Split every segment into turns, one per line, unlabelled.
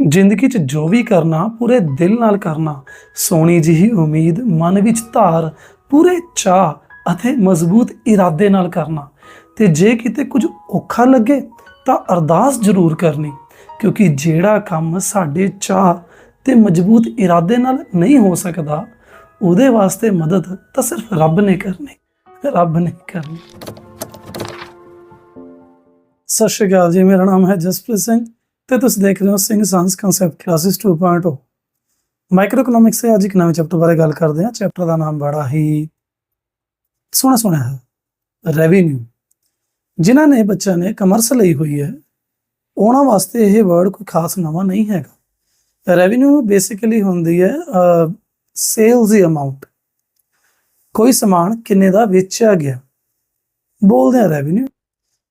ਜ਼ਿੰਦਗੀ 'ਚ ਜੋ ਵੀ ਕਰਨਾ, ਪੂਰੇ ਦਿਲ ਨਾਲ ਕਰਨਾ, ਸੋਹਣੀ ਜਿਹੀ ਉਮੀਦ, ਮਨ ਵਿੱਚ ਧਾਰ, ਪੂਰੇ ਚਾਹ ਅਤੇ ਮਜ਼ਬੂਤ ਇਰਾਦੇ ਨਾਲ ਕਰਨਾ। ਤੇ ਜੇ ਕਿਤੇ ਕੁਝ ਔਖਾ ਲੱਗੇ, ਤਾਂ ਅਰਦਾਸ ਜ਼ਰੂਰ ਕਰਨੀ, ਕਿਉਂਕਿ ਜਿਹੜਾ ਕੰਮ ਸਾਡੇ ਚਾਹ ਤੇ ਮਜ਼ਬੂਤ ਇਰਾਦੇ ਨਾਲ ਨਹੀਂ ਹੋ ਸਕਦਾ, ਉਹਦੇ ਵਾਸਤੇ ਮਦਦ ਤਾਂ ਸਿਰਫ ਰੱਬ ਨੇ ਕਰਨੀ, ਰੱਬ ਨੇ ਕਰਨੀ। ਸਤਿ ਸ਼੍ਰੀ ਅਕਾਲ ਜੀ, ਮੇਰਾ ਨਾਮ ਹੈ ਜਸਪ੍ਰੀਤ ਸਿੰਘ। ਤੇ ਤੁਸੀਂ ਦੇਖ ਰਹੇ ਹੋ Singh science concept classes 2.0 micro economics ਦੇ ਅੱਜ ਇੱਕ ਨਵੇਂ ਚੈਪਟਰ ਬਾਰੇ ਗੱਲ ਕਰਦੇ ਹਾਂ। ਚੈਪਟਰ ਦਾ ਨਾਮ ਬੜਾ ਹੀ ਸੋਹਣਾ ਸੋਹਣਾ ਹੈ। ਰੈਵਨਿਊ ਜਿਨ੍ਹਾਂ ਨੇ ਬੱਚਿਆਂ ਨੇ ਕਮਰਸ ਲਈ ਹੋਈ ਹੈ, ਉਹਨਾਂ ਵਾਸਤੇ ਇਹ ਵਰਡ ਕੋਈ ਖਾਸ ਨਵਾਂ ਨਹੀਂ ਹੈਗਾ। ਰੈਵਨਿਊ ਬੇਸਿਕਲੀ ਹੁੰਦੀ ਹੈ ਸੇਲਸ ਦੀ ਅਮਾਉਂਟ ਕੋਈ ਸਮਾਨ ਕਿੰਨੇ ਦਾ ਵੇਚਿਆ ਗਿਆ। ਬੋਲਦੇ ਆ ਰੈਵਨਿਊ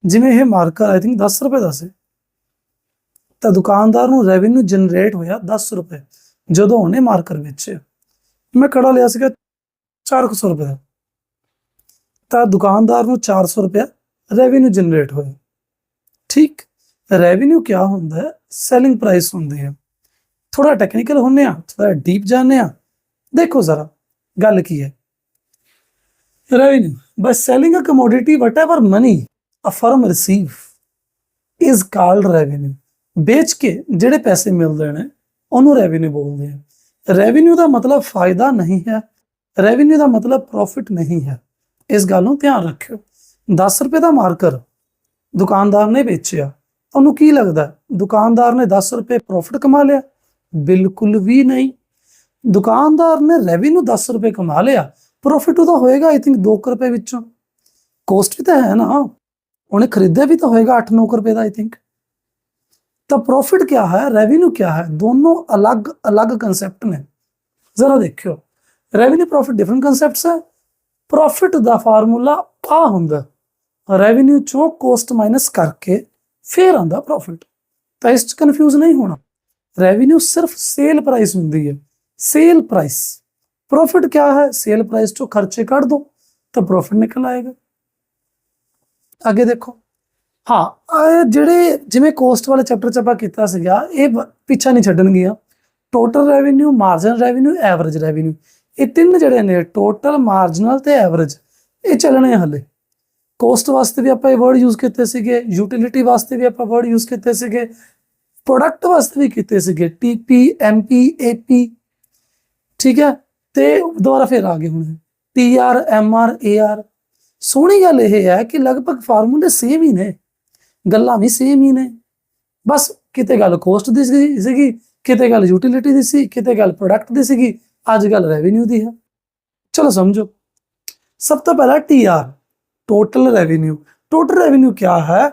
ਜਿਵੇਂ ਇਹ ਮਾਰਕਰ ਆਈ ਥਿੰਕ 10 ਰੁਪਏ ਦਾ ਸੀ। ਤਾਂ ਦੁਕਾਨਦਾਰ ਨੂੰ ਰੈਵਨਿਊ ਜਨਰੇਟ ਹੋਇਆ 10 ਰੁਪਏ, ਜਦੋਂ ਉਹਨੇ ਮਾਰਕਰ ਵੇਚਿਆ। ਮੈਂ ਕੜਾ ਲਿਆ ਸੀਗਾ 400 ਰੁਪਏ ਦਾ। ਤਾਂ ਦੁਕਾਨਦਾਰ ਨੂੰ 400 ਰੁਪਏ ਰੈਵਨਿਊ ਜਨਰੇਟ ਹੋਇਆ। ਠੀਕ ਰੈਵਨਿਊ ਕੀ ਹੁੰਦਾ ਹੈ? ਸੈਲਿੰਗ ਪ੍ਰਾਈਸ ਹੁੰਦੀ ਹੈ। ਥੋੜਾ ਟੈਕਨੀਕਲ ਹੁੰਨੇ ਆ ਥੋੜਾ ਡੀਪ ਜਾਣਦੇ ਆ। ਦੇਖੋ ਜ਼ਰਾ, ਗੱਲ ਕੀ ਹੈ? revenue, by selling a commodity, whatever money a firm receive is called revenue ਵੇਚ ਕੇ ਜਿਹੜੇ ਪੈਸੇ ਮਿਲਦੇ ਨੇ, ਉਹਨੂੰ ਰੈਵਨਿਊ ਬੋਲਦੇ ਆ। ਰੈਵਨਿਊ ਦਾ ਮਤਲਬ ਫਾਇਦਾ ਨਹੀਂ ਹੈ ਰੈਵਨਿਊ ਦਾ ਮਤਲਬ ਪ੍ਰੋਫਿਟ ਨਹੀਂ ਹੈ। ਇਸ ਗੱਲ ਨੂੰ ਧਿਆਨ ਰੱਖਿਓ। 10 ਰੁਪਏ ਦਾ ਮਾਰਕਰ ਦੁਕਾਨਦਾਰ ਨੇ ਵੇਚਿਆ। ਉਹਨੂੰ ਕੀ ਲੱਗਦਾ? ਦੁਕਾਨਦਾਰ ਨੇ 10 ਰੁਪਏ ਪ੍ਰੋਫਿਟ ਕਮਾ ਲਿਆ? ਬਿਲਕੁਲ ਵੀ ਨਹੀਂ। ਦੁਕਾਨਦਾਰ ਨੇ ਰੈਵਨਿਊ 10 ਰੁਪਏ ਕਮਾ ਲਿਆ। ਪ੍ਰੋਫਿਟ ਉਹਦਾ ਹੋਏਗਾ ਆਈ ਥਿੰਕ 2 ਰੁਪਏ ਵਿੱਚੋਂ। ਕੋਸਟ ਵੀ ਤਾਂ ਹੈ ਨਾ। ਉਹਨੇ ਖਰੀਦਿਆ ਵੀ ਤਾਂ ਹੋਏਗਾ 8-9 ਰੁਪਏ ਦਾ ਆਈ ਥਿੰਕ ਤਾਂ ਪ੍ਰੋਫਿਟ ਕੀ ਹੈ ਰੈਵਨਿਊ ਕੀ ਹੈ ਦੋਨੋਂ ਅਲੱਗ-ਅਲੱਗ ਕਨਸੈਪਟ ਨੇ ਜ਼ਰਾ ਦੇਖਿਓ ਰੈਵਨਿਊ ਪ੍ਰੋਫਿਟ ਡਿਫਰੈਂਟ ਕਨਸੈਪਟਸ ਹੈ ਪ੍ਰੋਫਿਟ ਦਾ ਫਾਰਮੂਲਾ ਆ ਹੁੰਦਾ ਰੈਵਨਿਊ ਚੋਂ ਕੋਸਟ ਮਾਈਨਸ ਕਰਕੇ ਫਿਰ ਆਂਦਾ ਪ੍ਰੋਫਿਟ ਤਾਂ ਇਸ ਚ ਕਨਫਿਊਜ਼ ਨਹੀਂ ਹੋਣਾ ਰੈਵਨਿਊ ਸਿਰਫ ਸੇਲ ਪ੍ਰਾਈਸ ਹੁੰਦੀ ਹੈ ਸੇਲ ਪ੍ਰਾਈਸ प्रॉफिट क्या है सेल प्राइस चो खर्चे कर दो तो प्रॉफिट निकल आएगा ਅੱਗੇ ਦੇਖੋ ਹਾਂ ਜਿਹੜੇ ਜਿਵੇਂ ਕੋਸਟ ਵਾਲੇ ਚੈਪਟਰ ਚ ਆਪਾਂ ਕੀਤਾ ਸੀਗਾ, ਇਹ ਬ- ਪਿੱਛਾ ਨਹੀਂ ਛੱਡਣਗੀਆਂ। Total revenue marginal revenue average revenue ਇਹ ਤਿੰਨ ਜਿਹੜੇ ਨੇ ਟੋਟਲ ਮਾਰਜਨਲ ਤੇ ਐਵਰੇਜ ਇਹ ਚੱਲਣੇ ਆ ਹਲੇ। ਕੋਸਟ ਵਾਸਤੇ ਵੀ ਆਪਾਂ ਇਹ ਵਰਡ ਯੂਜ਼ ਕੀਤੇ ਸੀਗੇ ਯੂਟਿਲਿਟੀ ਵਾਸਤੇ ਵੀ ਆਪਾਂ ਵਰਡ ਯੂਜ਼ ਕੀਤੇ ਸੀਗੇ ਪ੍ਰੋਡਕਟ ਵਾਸਤੇ ਵੀ ਕੀਤੇ ਸੀਗੇ ਟੀਪੀ ਐਮਪੀ ਏਪੀ ਠੀਕ ਹੈ? ਤੇ ਦੁਬਾਰਾ ਫਿਰ ਆ ਗਏ ਹੁਣ। T R M R A R ਸੋਹਣੀ ਗੱਲ ਇਹ ਹੈ ਕਿ ਲਗਭਗ ਫਾਰਮੂਲੇ ਸੇਮ ਹੀ ਨੇ। ਗੱਲਾਂ ਵੀ ਸੇਮ ਹੀ ਨੇ। ਬਸ ਕਿਤੇ ਗੱਲ ਕੋਸਟ ਦੀ ਸੀ- ਸੀਗੀ, ਕਿਤੇ ਗੱਲ ਯੂਟਿਲਿਟੀ ਦੀ ਸੀ, ਕਿਤੇ ਗੱਲ ਪ੍ਰੋਡਕਟ ਦੀ ਸੀਗੀ, ਅੱਜ ਗੱਲ ਰੈਵਨਿਊ ਦੀ ਹੈ। ਚਲੋ ਸਮਝੋ, ਸਭ ਤੋਂ ਪਹਿਲਾਂ T R total revenue total revenue ਕੀ ਹੈ?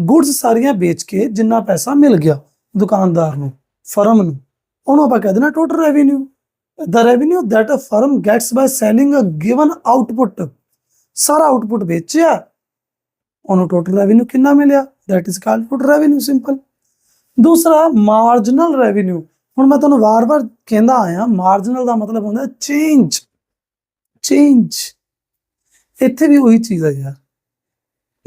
ਗੁੱਡਸ ਸਾਰੀਆਂ ਵੇਚ ਕੇ ਜਿੰਨਾ ਪੈਸਾ ਮਿਲ ਗਿਆ ਦੁਕਾਨਦਾਰ ਨੂੰ ਫਰਮ ਨੂੰ, ਉਹਨੂੰ ਆਪਾਂ ਕਹਿ ਦੇਣਾ total revenue the revenue that a firm gets by selling a given output ਸਾਰਾ ਆਊਟਪੁੱਟ ਵੇਚਿਆ ਉਹਨੂੰ ਟੋਟਲ ਰੈਵਨਿਊ ਕਿੰਨਾ ਮਿਲਿਆ? That is called total revenue simple ਦੂਸਰਾ ਮਾਰਜਨਲ ਰੈਵਨਿਊ ਹੁਣ ਮੈਂ ਤੁਹਾਨੂੰ ਵਾਰ-ਵਾਰ ਕਹਿੰਦਾ ਆਇਆ ਮਾਰਜਨਲ ਦਾ ਮਤਲਬ ਹੁੰਦਾ ਚੇਂਜ ਚੇਂਜ ਇੱਥੇ ਵੀ ਉਹੀ ਚੀਜ਼ ਹੈ ਯਾਰ।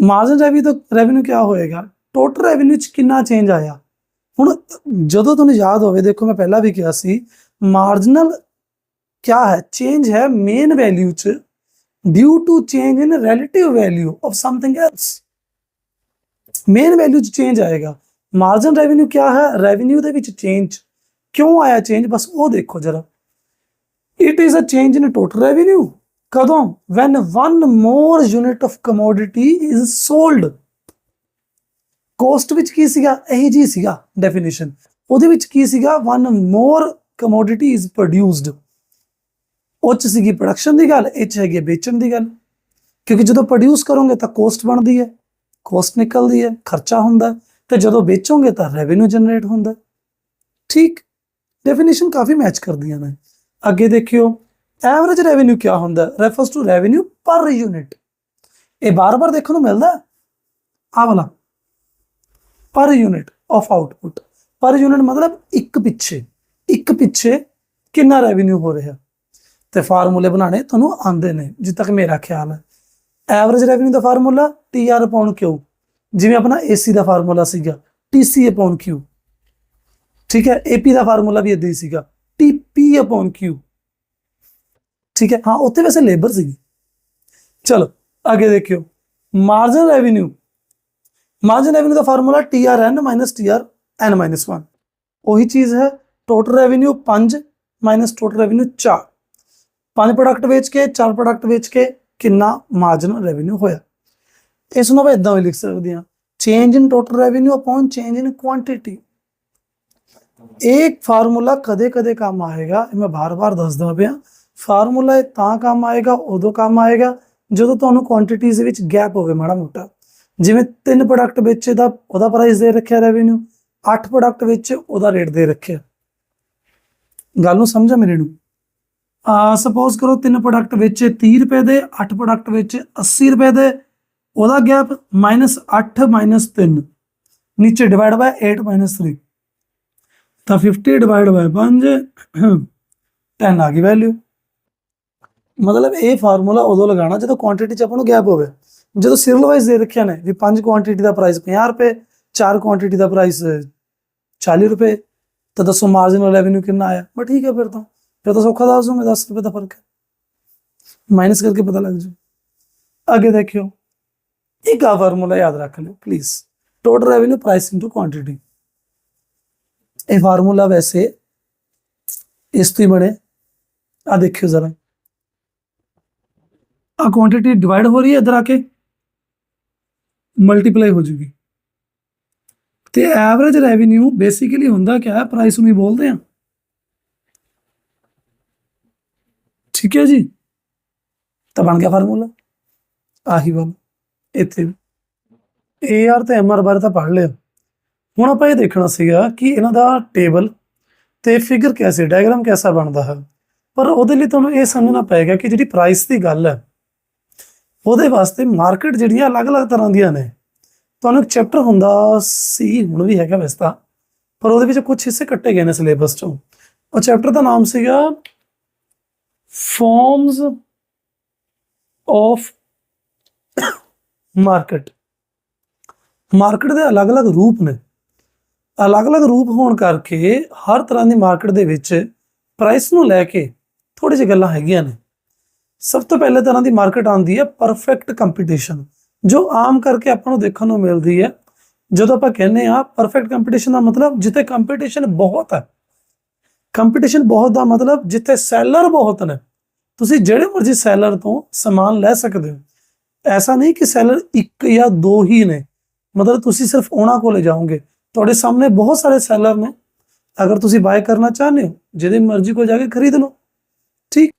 ਮਾਰਜਨ ਰੈਵਨਿਊ ਤਾਂ ਰੈਵਨਿਊ ਕੀ ਹੋਏਗਾ? ਟੋਟਲ ਰੈਵਨਿਊ ਚ ਕਿੰਨਾ ਚੇਂਜ ਆਇਆ? ਹੁਣ ਜਦੋਂ ਤੁਹਾਨੂੰ ਯਾਦ ਹੋਵੇ, ਦੇਖੋ ਮੈਂ ਪਹਿਲਾਂ ਵੀ ਕਿਹਾ ਸੀ ਮਾਰਜਨਲ ਕੀ ਹੈ? ਚੇਂਜ ਹੈ ਮੇਨ ਵੈਲਿਊ ਚ due to change in relative value of something else. Main value ਚ ਚੇਂਜ ਆਏਗਾ। ਮਾਰਜਨ ਰੈਵਨਿਊ ਕੀ ਹੈ? ਦੇ ਵਿੱਚ ਚੇਂਜ ਕਿਉਂ ਆਇਆ? ਚੇਂਜ ਬਸ ਉਹ ਦੇਖੋ ਜਰਾ। It is a change in total revenue ਕਦੋਂ? When one more unit of commodity is sold cost ਵਿੱਚ ਕੀ ਸੀਗਾ? ਇਹ ਜੀ ਸੀਗਾ ਡੈਫੀਨੇਸ਼ਨ ਉਹਦੇ ਵਿੱਚ ਕੀ ਸੀਗਾ? One more commodity is produced ਉਹ 'ਚ ਸੀਗੀ ਪ੍ਰੋਡਕਸ਼ਨ ਦੀ ਗੱਲ ਇਹ 'ਚ ਹੈਗੀ ਹੈ ਵੇਚਣ ਦੀ ਗੱਲ। ਕਿਉਂਕਿ ਜਦੋਂ ਪ੍ਰੋਡਿਊਸ ਕਰੋਗੇ ਤਾਂ ਕੋਸਟ ਬਣਦੀ ਹੈ ਕੋਸਟ ਨਿਕਲਦੀ ਹੈ ਖਰਚਾ ਹੁੰਦਾ ਹੈ, ਤੇ ਜਦੋਂ ਵੇਚੋਗੇ ਤਾਂ ਰੈਵਨਿਊ ਜਨਰੇਟ ਹੁੰਦਾ ਠੀਕ ਡੈਫੀਨੇਸ਼ਨ ਕਾਫੀ ਮੈਚ ਕਰਦੀਆਂ ਨੇ। ਅੱਗੇ ਦੇਖਿਓ ਐਵਰੇਜ ਰੈਵਨਿਊ ਕੀ ਹੁੰਦਾ refers to revenue per unit ਇਹ ਬਾਰ-ਬਾਰ ਦੇਖਣ ਨੂੰ ਮਿਲਦਾ ਹੈ। ਵਾਲਾ। Per unit of output per unit ਮਤਲਬ ਇੱਕ ਪਿੱਛੇ। ਇੱਕ ਪਿੱਛੇ ਕਿੰਨਾ ਰੈਵਨਿਊ ਹੋ ਰਿਹਾ? ਤੇ ਫਾਰਮੂਲੇ ਬਣਾਣੇ ਤੁਹਾਨੂੰ ਆਉਂਦੇ ਨੇ, ਜਿੱਦ ਤੱਕ ਮੇਰਾ ਖਿਆਲ ਹੈ। ਐਵਰੇਜ ਰੈਵਨਿਊ ਦਾ ਫਾਰਮੂਲਾ TR ਅਪਨ Q ਜਿਵੇਂ ਆਪਣਾ AC ਦਾ ਫਾਰਮੂਲਾ ਸੀਗਾ TC ਅਪਨ Q ਠੀਕ ਹੈ ਏਪੀ ਦਾ ਫਾਰਮੂਲਾ ਵੀ ਇਦਾਂ ਹੀ ਸੀਗਾ ਟੀਪੀ ਅਪਨ ਕਿਊ ਠੀਕ ਹੈ, ਹਾਂ, ਉੱਥੇ ਵੈਸੇ ਲੇਬਰ ਸੀਗੀ। ਚਲੋ, ਅੱਗੇ ਦੇਖਿਓ। ਮਾਰਜਨ ਰੈਵਨਿਊ ਮਾਰਜਨ ਰੈਵਨਿਊ ਦਾ ਫਾਰਮੂਲਾ TRN TRN 1 ਉਹੀ ਚੀਜ਼ ਹੈ ਟੋਟਲ ਰੈਵਨਿਊ 5 ਟੋਟਲ ਰੈਵਨਿਊ 4 ਪੰਜ ਪ੍ਰੋਡਕਟ ਵੇਚ ਕੇ, ਚਾਰ ਪ੍ਰੋਡਕਟ ਵੇਚ ਕੇ ਕਿੰਨਾ ਮਾਰਜਨ ਰੈਵਨਿਊ ਹੋਇਆ। ਇਸ ਨੂੰ ਆਪਾਂ ਇਦਾਂ ਵੀ ਲਿਖ ਸਕਦੇ ਹਾਂ। Change in total revenue upon change in quantity ਇਹ ਫਾਰਮੂਲਾ ਕਦੇ-ਕਦੇ ਕੰਮ ਆਏਗਾ, ਇਹ ਮੈਂ ਬਾਰ-ਬਾਰ ਦੱਸਦਾ ਪਿਆ। ਫਾਰਮੂਲਾ ਇਹ ਤਾਂ ਕੰਮ ਆਏਗਾ, ਉਦੋਂ ਕੰਮ ਆਏਗਾ, ਜਦੋਂ ਤੁਹਾਨੂੰ ਕੁਆਂਟੀਟੀਜ਼ ਵਿੱਚ ਗੈਪ ਹੋਵੇ ਮਾੜਾ ਮੋਟਾ। ਜਿਵੇਂ ਤਿੰਨ ਪ੍ਰੋਡਕਟ ਵਿੱਚ ਦਾ ਉਹਦਾ ਪ੍ਰਾਈਸ ਦੇ ਰੱਖਿਆ ਰੈਵਨਿਊ ਅੱਠ ਪ੍ਰੋਡਕਟ ਵਿੱਚ ਉਹਦਾ ਰੇਟ ਦੇ ਰੱਖਿਆ। ਗੱਲ ਨੂੰ ਸਮਝਾ ਮੇਰੇ ਨੂੰ? ਸਪੋਜ਼ ਕਰੋ ਤਿੰਨ ਪ੍ਰੋਡਕਟ ਵਿੱਚ 30 ਰੁਪਏ ਦੇ, ਅੱਠ ਪ੍ਰੋਡਕਟ ਵਿੱਚ 80 ਰੁਪਏ ਦੇ, ਉਹਦਾ ਗੈਪ -8 3 ਨੀਚੇ ਡਿਵਾਈਡ ਬਾਈ 8 3 ਤਾਂ 50 ਡਿਵਾਈਡ ਬਾਈ 5 10 ਆ ਗਈ ਵੈਲਿਊ ਮਤਲਬ ਇਹ ਫਾਰਮੂਲਾ ਉਦੋਂ ਲਗਾਉਣਾ ਜਦੋਂ ਕੁਆਂਟੀਟੀ ਚ ਆਪਾਂ ਨੂੰ ਗੈਪ ਹੋਵੇ। ਜਦੋਂ ਸੀਰੀਅਲ ਵਾਈਜ਼ ਦੇ ਰੱਖਿਆ ਨੇ ਵੀ ਪੰਜ ਕੁਆਂਟੀਟੀ ਦਾ ਪ੍ਰਾਈਸ 50 ਰੁਪਏ, ਚਾਰ ਕੁਆਂਟੀਟੀ ਦਾ ਪ੍ਰਾਈਸ 40 ਰੁਪਏ, ਤਾਂ ਦੱਸੋ ਮਾਰਜਨਲ ਰੈਵਨਿਊ ਕਿੰਨਾ ਆਇਆ? ਬਸ ਠੀਕ ਹੈ ਫਿਰ ਤਾਂ। ਫਿਰ ਤਾਂ ਸੌਖਾ ਦੱਸ ਦੂੰਗਾ 10 ਰੁਪਏ ਦਾ ਫ਼ਰਕ ਹੈ। ਮਾਈਨਸ ਕਰਕੇ ਪਤਾ ਲੱਗ ਜੂ ਅੱਗੇ ਦੇਖਿਓ, ਇੱਕ ਆ ਫਾਰਮੂਲਾ ਯਾਦ ਰੱਖ ਲਿਓ please total revenue price into quantity ਇਹ ਫਾਰਮੂਲਾ ਵੈਸੇ ਇਸ ਤੋਂ ਹੀ ਬਣੇ। ਆ ਦੇਖਿਓ ਜ਼ਰਾ। ਆ ਕੁਆਂਟੀਟੀ ਡਿਵਾਈਡ ਹੋ ਰਹੀ ਹੈ ਇਧਰ ਆ ਕੇ। ਮਲਟੀਪਲਾਈ ਹੋ ਜੂਗੀ। ਤੇ ਐਵਰੇਜ ਰੈਵਨਿਊ ਬੇਸਿਕਲੀ ਹੁੰਦਾ ਕਿਆ ਹੈ? ਪ੍ਰਾਈਸ ਨੂੰ ਹੀ ਬੋਲਦੇ ਆ ਠੀਕ ਹੈ ਜੀ? ਤਾਂ ਬਣ ਗਿਆ ਫਾਰਮੂਲਾ। ਆਹੀ ਵਾਲਾ ਇੱਥੇ AR ਤੇ MR ਬਾਰੇ ਤਾਂ ਪੜ੍ਹ ਲਿਆ। ਹੁਣ ਆਪਾਂ ਇਹ ਦੇਖਣਾ ਸੀਗਾ ਕਿ ਇਹਨਾਂ ਦਾ ਟੇਬਲ ਤੇ ਫਿਗਰ ਕੈਸੇ ਡਾਇਗਰਾਮ ਕੈਸਾ ਬਣਦਾ ਹੈ। ਪਰ ਉਹਦੇ ਲਈ ਤੁਹਾਨੂੰ ਇਹ ਸਮਝਣਾ ਪਏਗਾ ਕਿ ਜਿਹੜੀ ਪ੍ਰਾਈਸ ਦੀ ਗੱਲ ਹੈ, ਉਹਦੇ ਵਾਸਤੇ ਮਾਰਕੀਟ ਜਿਹੜੀਆਂ ਅਲੱਗ-ਅਲੱਗ ਤਰ੍ਹਾਂ ਦੀਆਂ ਨੇ। ਤੁਹਾਨੂੰ ਇੱਕ ਚੈਪਟਰ ਹੁੰਦਾ ਸੀ, ਹੁਣ ਵੀ ਹੈਗਾ ਵੈਸੇ ਤਾਂ। ਪਰ ਉਹਦੇ ਵਿੱਚ ਕੁਝ ਹਿੱਸੇ ਕੱਟੇ ਗਏ ਨੇ ਸਿਲੇਬਸ ਚੋਂ। ਉਹ ਚੈਪਟਰ ਦਾ ਨਾਮ ਸੀਗਾ ਫਾਰਮਸ ਆਫ ਮਾਰਕੀਟ ਮਾਰਕੀਟ ਦੇ ਅਲੱਗ-ਅਲੱਗ ਰੂਪ ਨੇ। ਅਲੱਗ-ਅਲੱਗ ਰੂਪ ਹੋਣ ਕਰਕੇ ਹਰ ਤਰ੍ਹਾਂ ਦੀ ਮਾਰਕੀਟ ਦੇ ਵਿੱਚ ਪ੍ਰਾਈਸ ਨੂੰ ਲੈ ਕੇ ਥੋੜੀ ਜਿਹੀ ਗੱਲਾਂ ਹੈਗੀਆਂ ਨੇ। ਸਭ ਤੋਂ ਪਹਿਲੇ ਤਰ੍ਹਾਂ ਦੀ ਮਾਰਕੀਟ ਆਉਂਦੀ ਹੈ ਪਰਫੈਕਟ ਕੰਪੀਟੀਸ਼ਨ ਜੋ ਆਮ ਕਰਕੇ ਆਪਾਂ ਨੂੰ ਦੇਖਣ ਨੂੰ ਮਿਲਦੀ ਹੈ। ਜਦੋਂ ਆਪਾਂ ਕਹਿੰਦੇ ਆ ਪਰਫੈਕਟ ਕੰਪੀਟੀਸ਼ਨ ਦਾ ਮਤਲਬ ਜਿੱਥੇ ਕੰਪੀਟੀਸ਼ਨ ਬਹੁਤ ਹੈ ਕੰਪੀਟੀਸ਼ਨ ਬਹੁਤ ਦਾ ਮਤਲਬ ਜਿੱਥੇ ਸੈਲਰ ਬਹੁਤ ਨੇ, ਤੁਸੀਂ ਜਿਹੜੇ ਮਰਜ਼ੀ ਸੈਲਰ ਤੋਂ ਸਮਾਨ ਲੈ ਸਕਦੇ ਹੋ। ਐਸਾ ਨਹੀਂ ਕਿ ਸੈਲਰ ਇੱਕ ਜਾਂ ਦੋ ਹੀ ਨੇ। ਮਤਲਬ ਤੁਸੀਂ ਸਿਰਫ ਉਹਨਾਂ ਕੋਲੇ ਜਾਓਗੇ। ਤੁਹਾਡੇ ਸਾਹਮਣੇ ਬਹੁਤ ਸਾਰੇ ਸੈਲਰ ਨੇ। ਅਗਰ ਤੁਸੀਂ ਬਾਏ ਕਰਨਾ ਚਾਹੁੰਦੇ ਹੋ, ਜਿਹਦੇ ਮਰਜ਼ੀ ਕੋਲ ਜਾ ਕੇ ਖਰੀਦ ਲਓ। ਠੀਕ?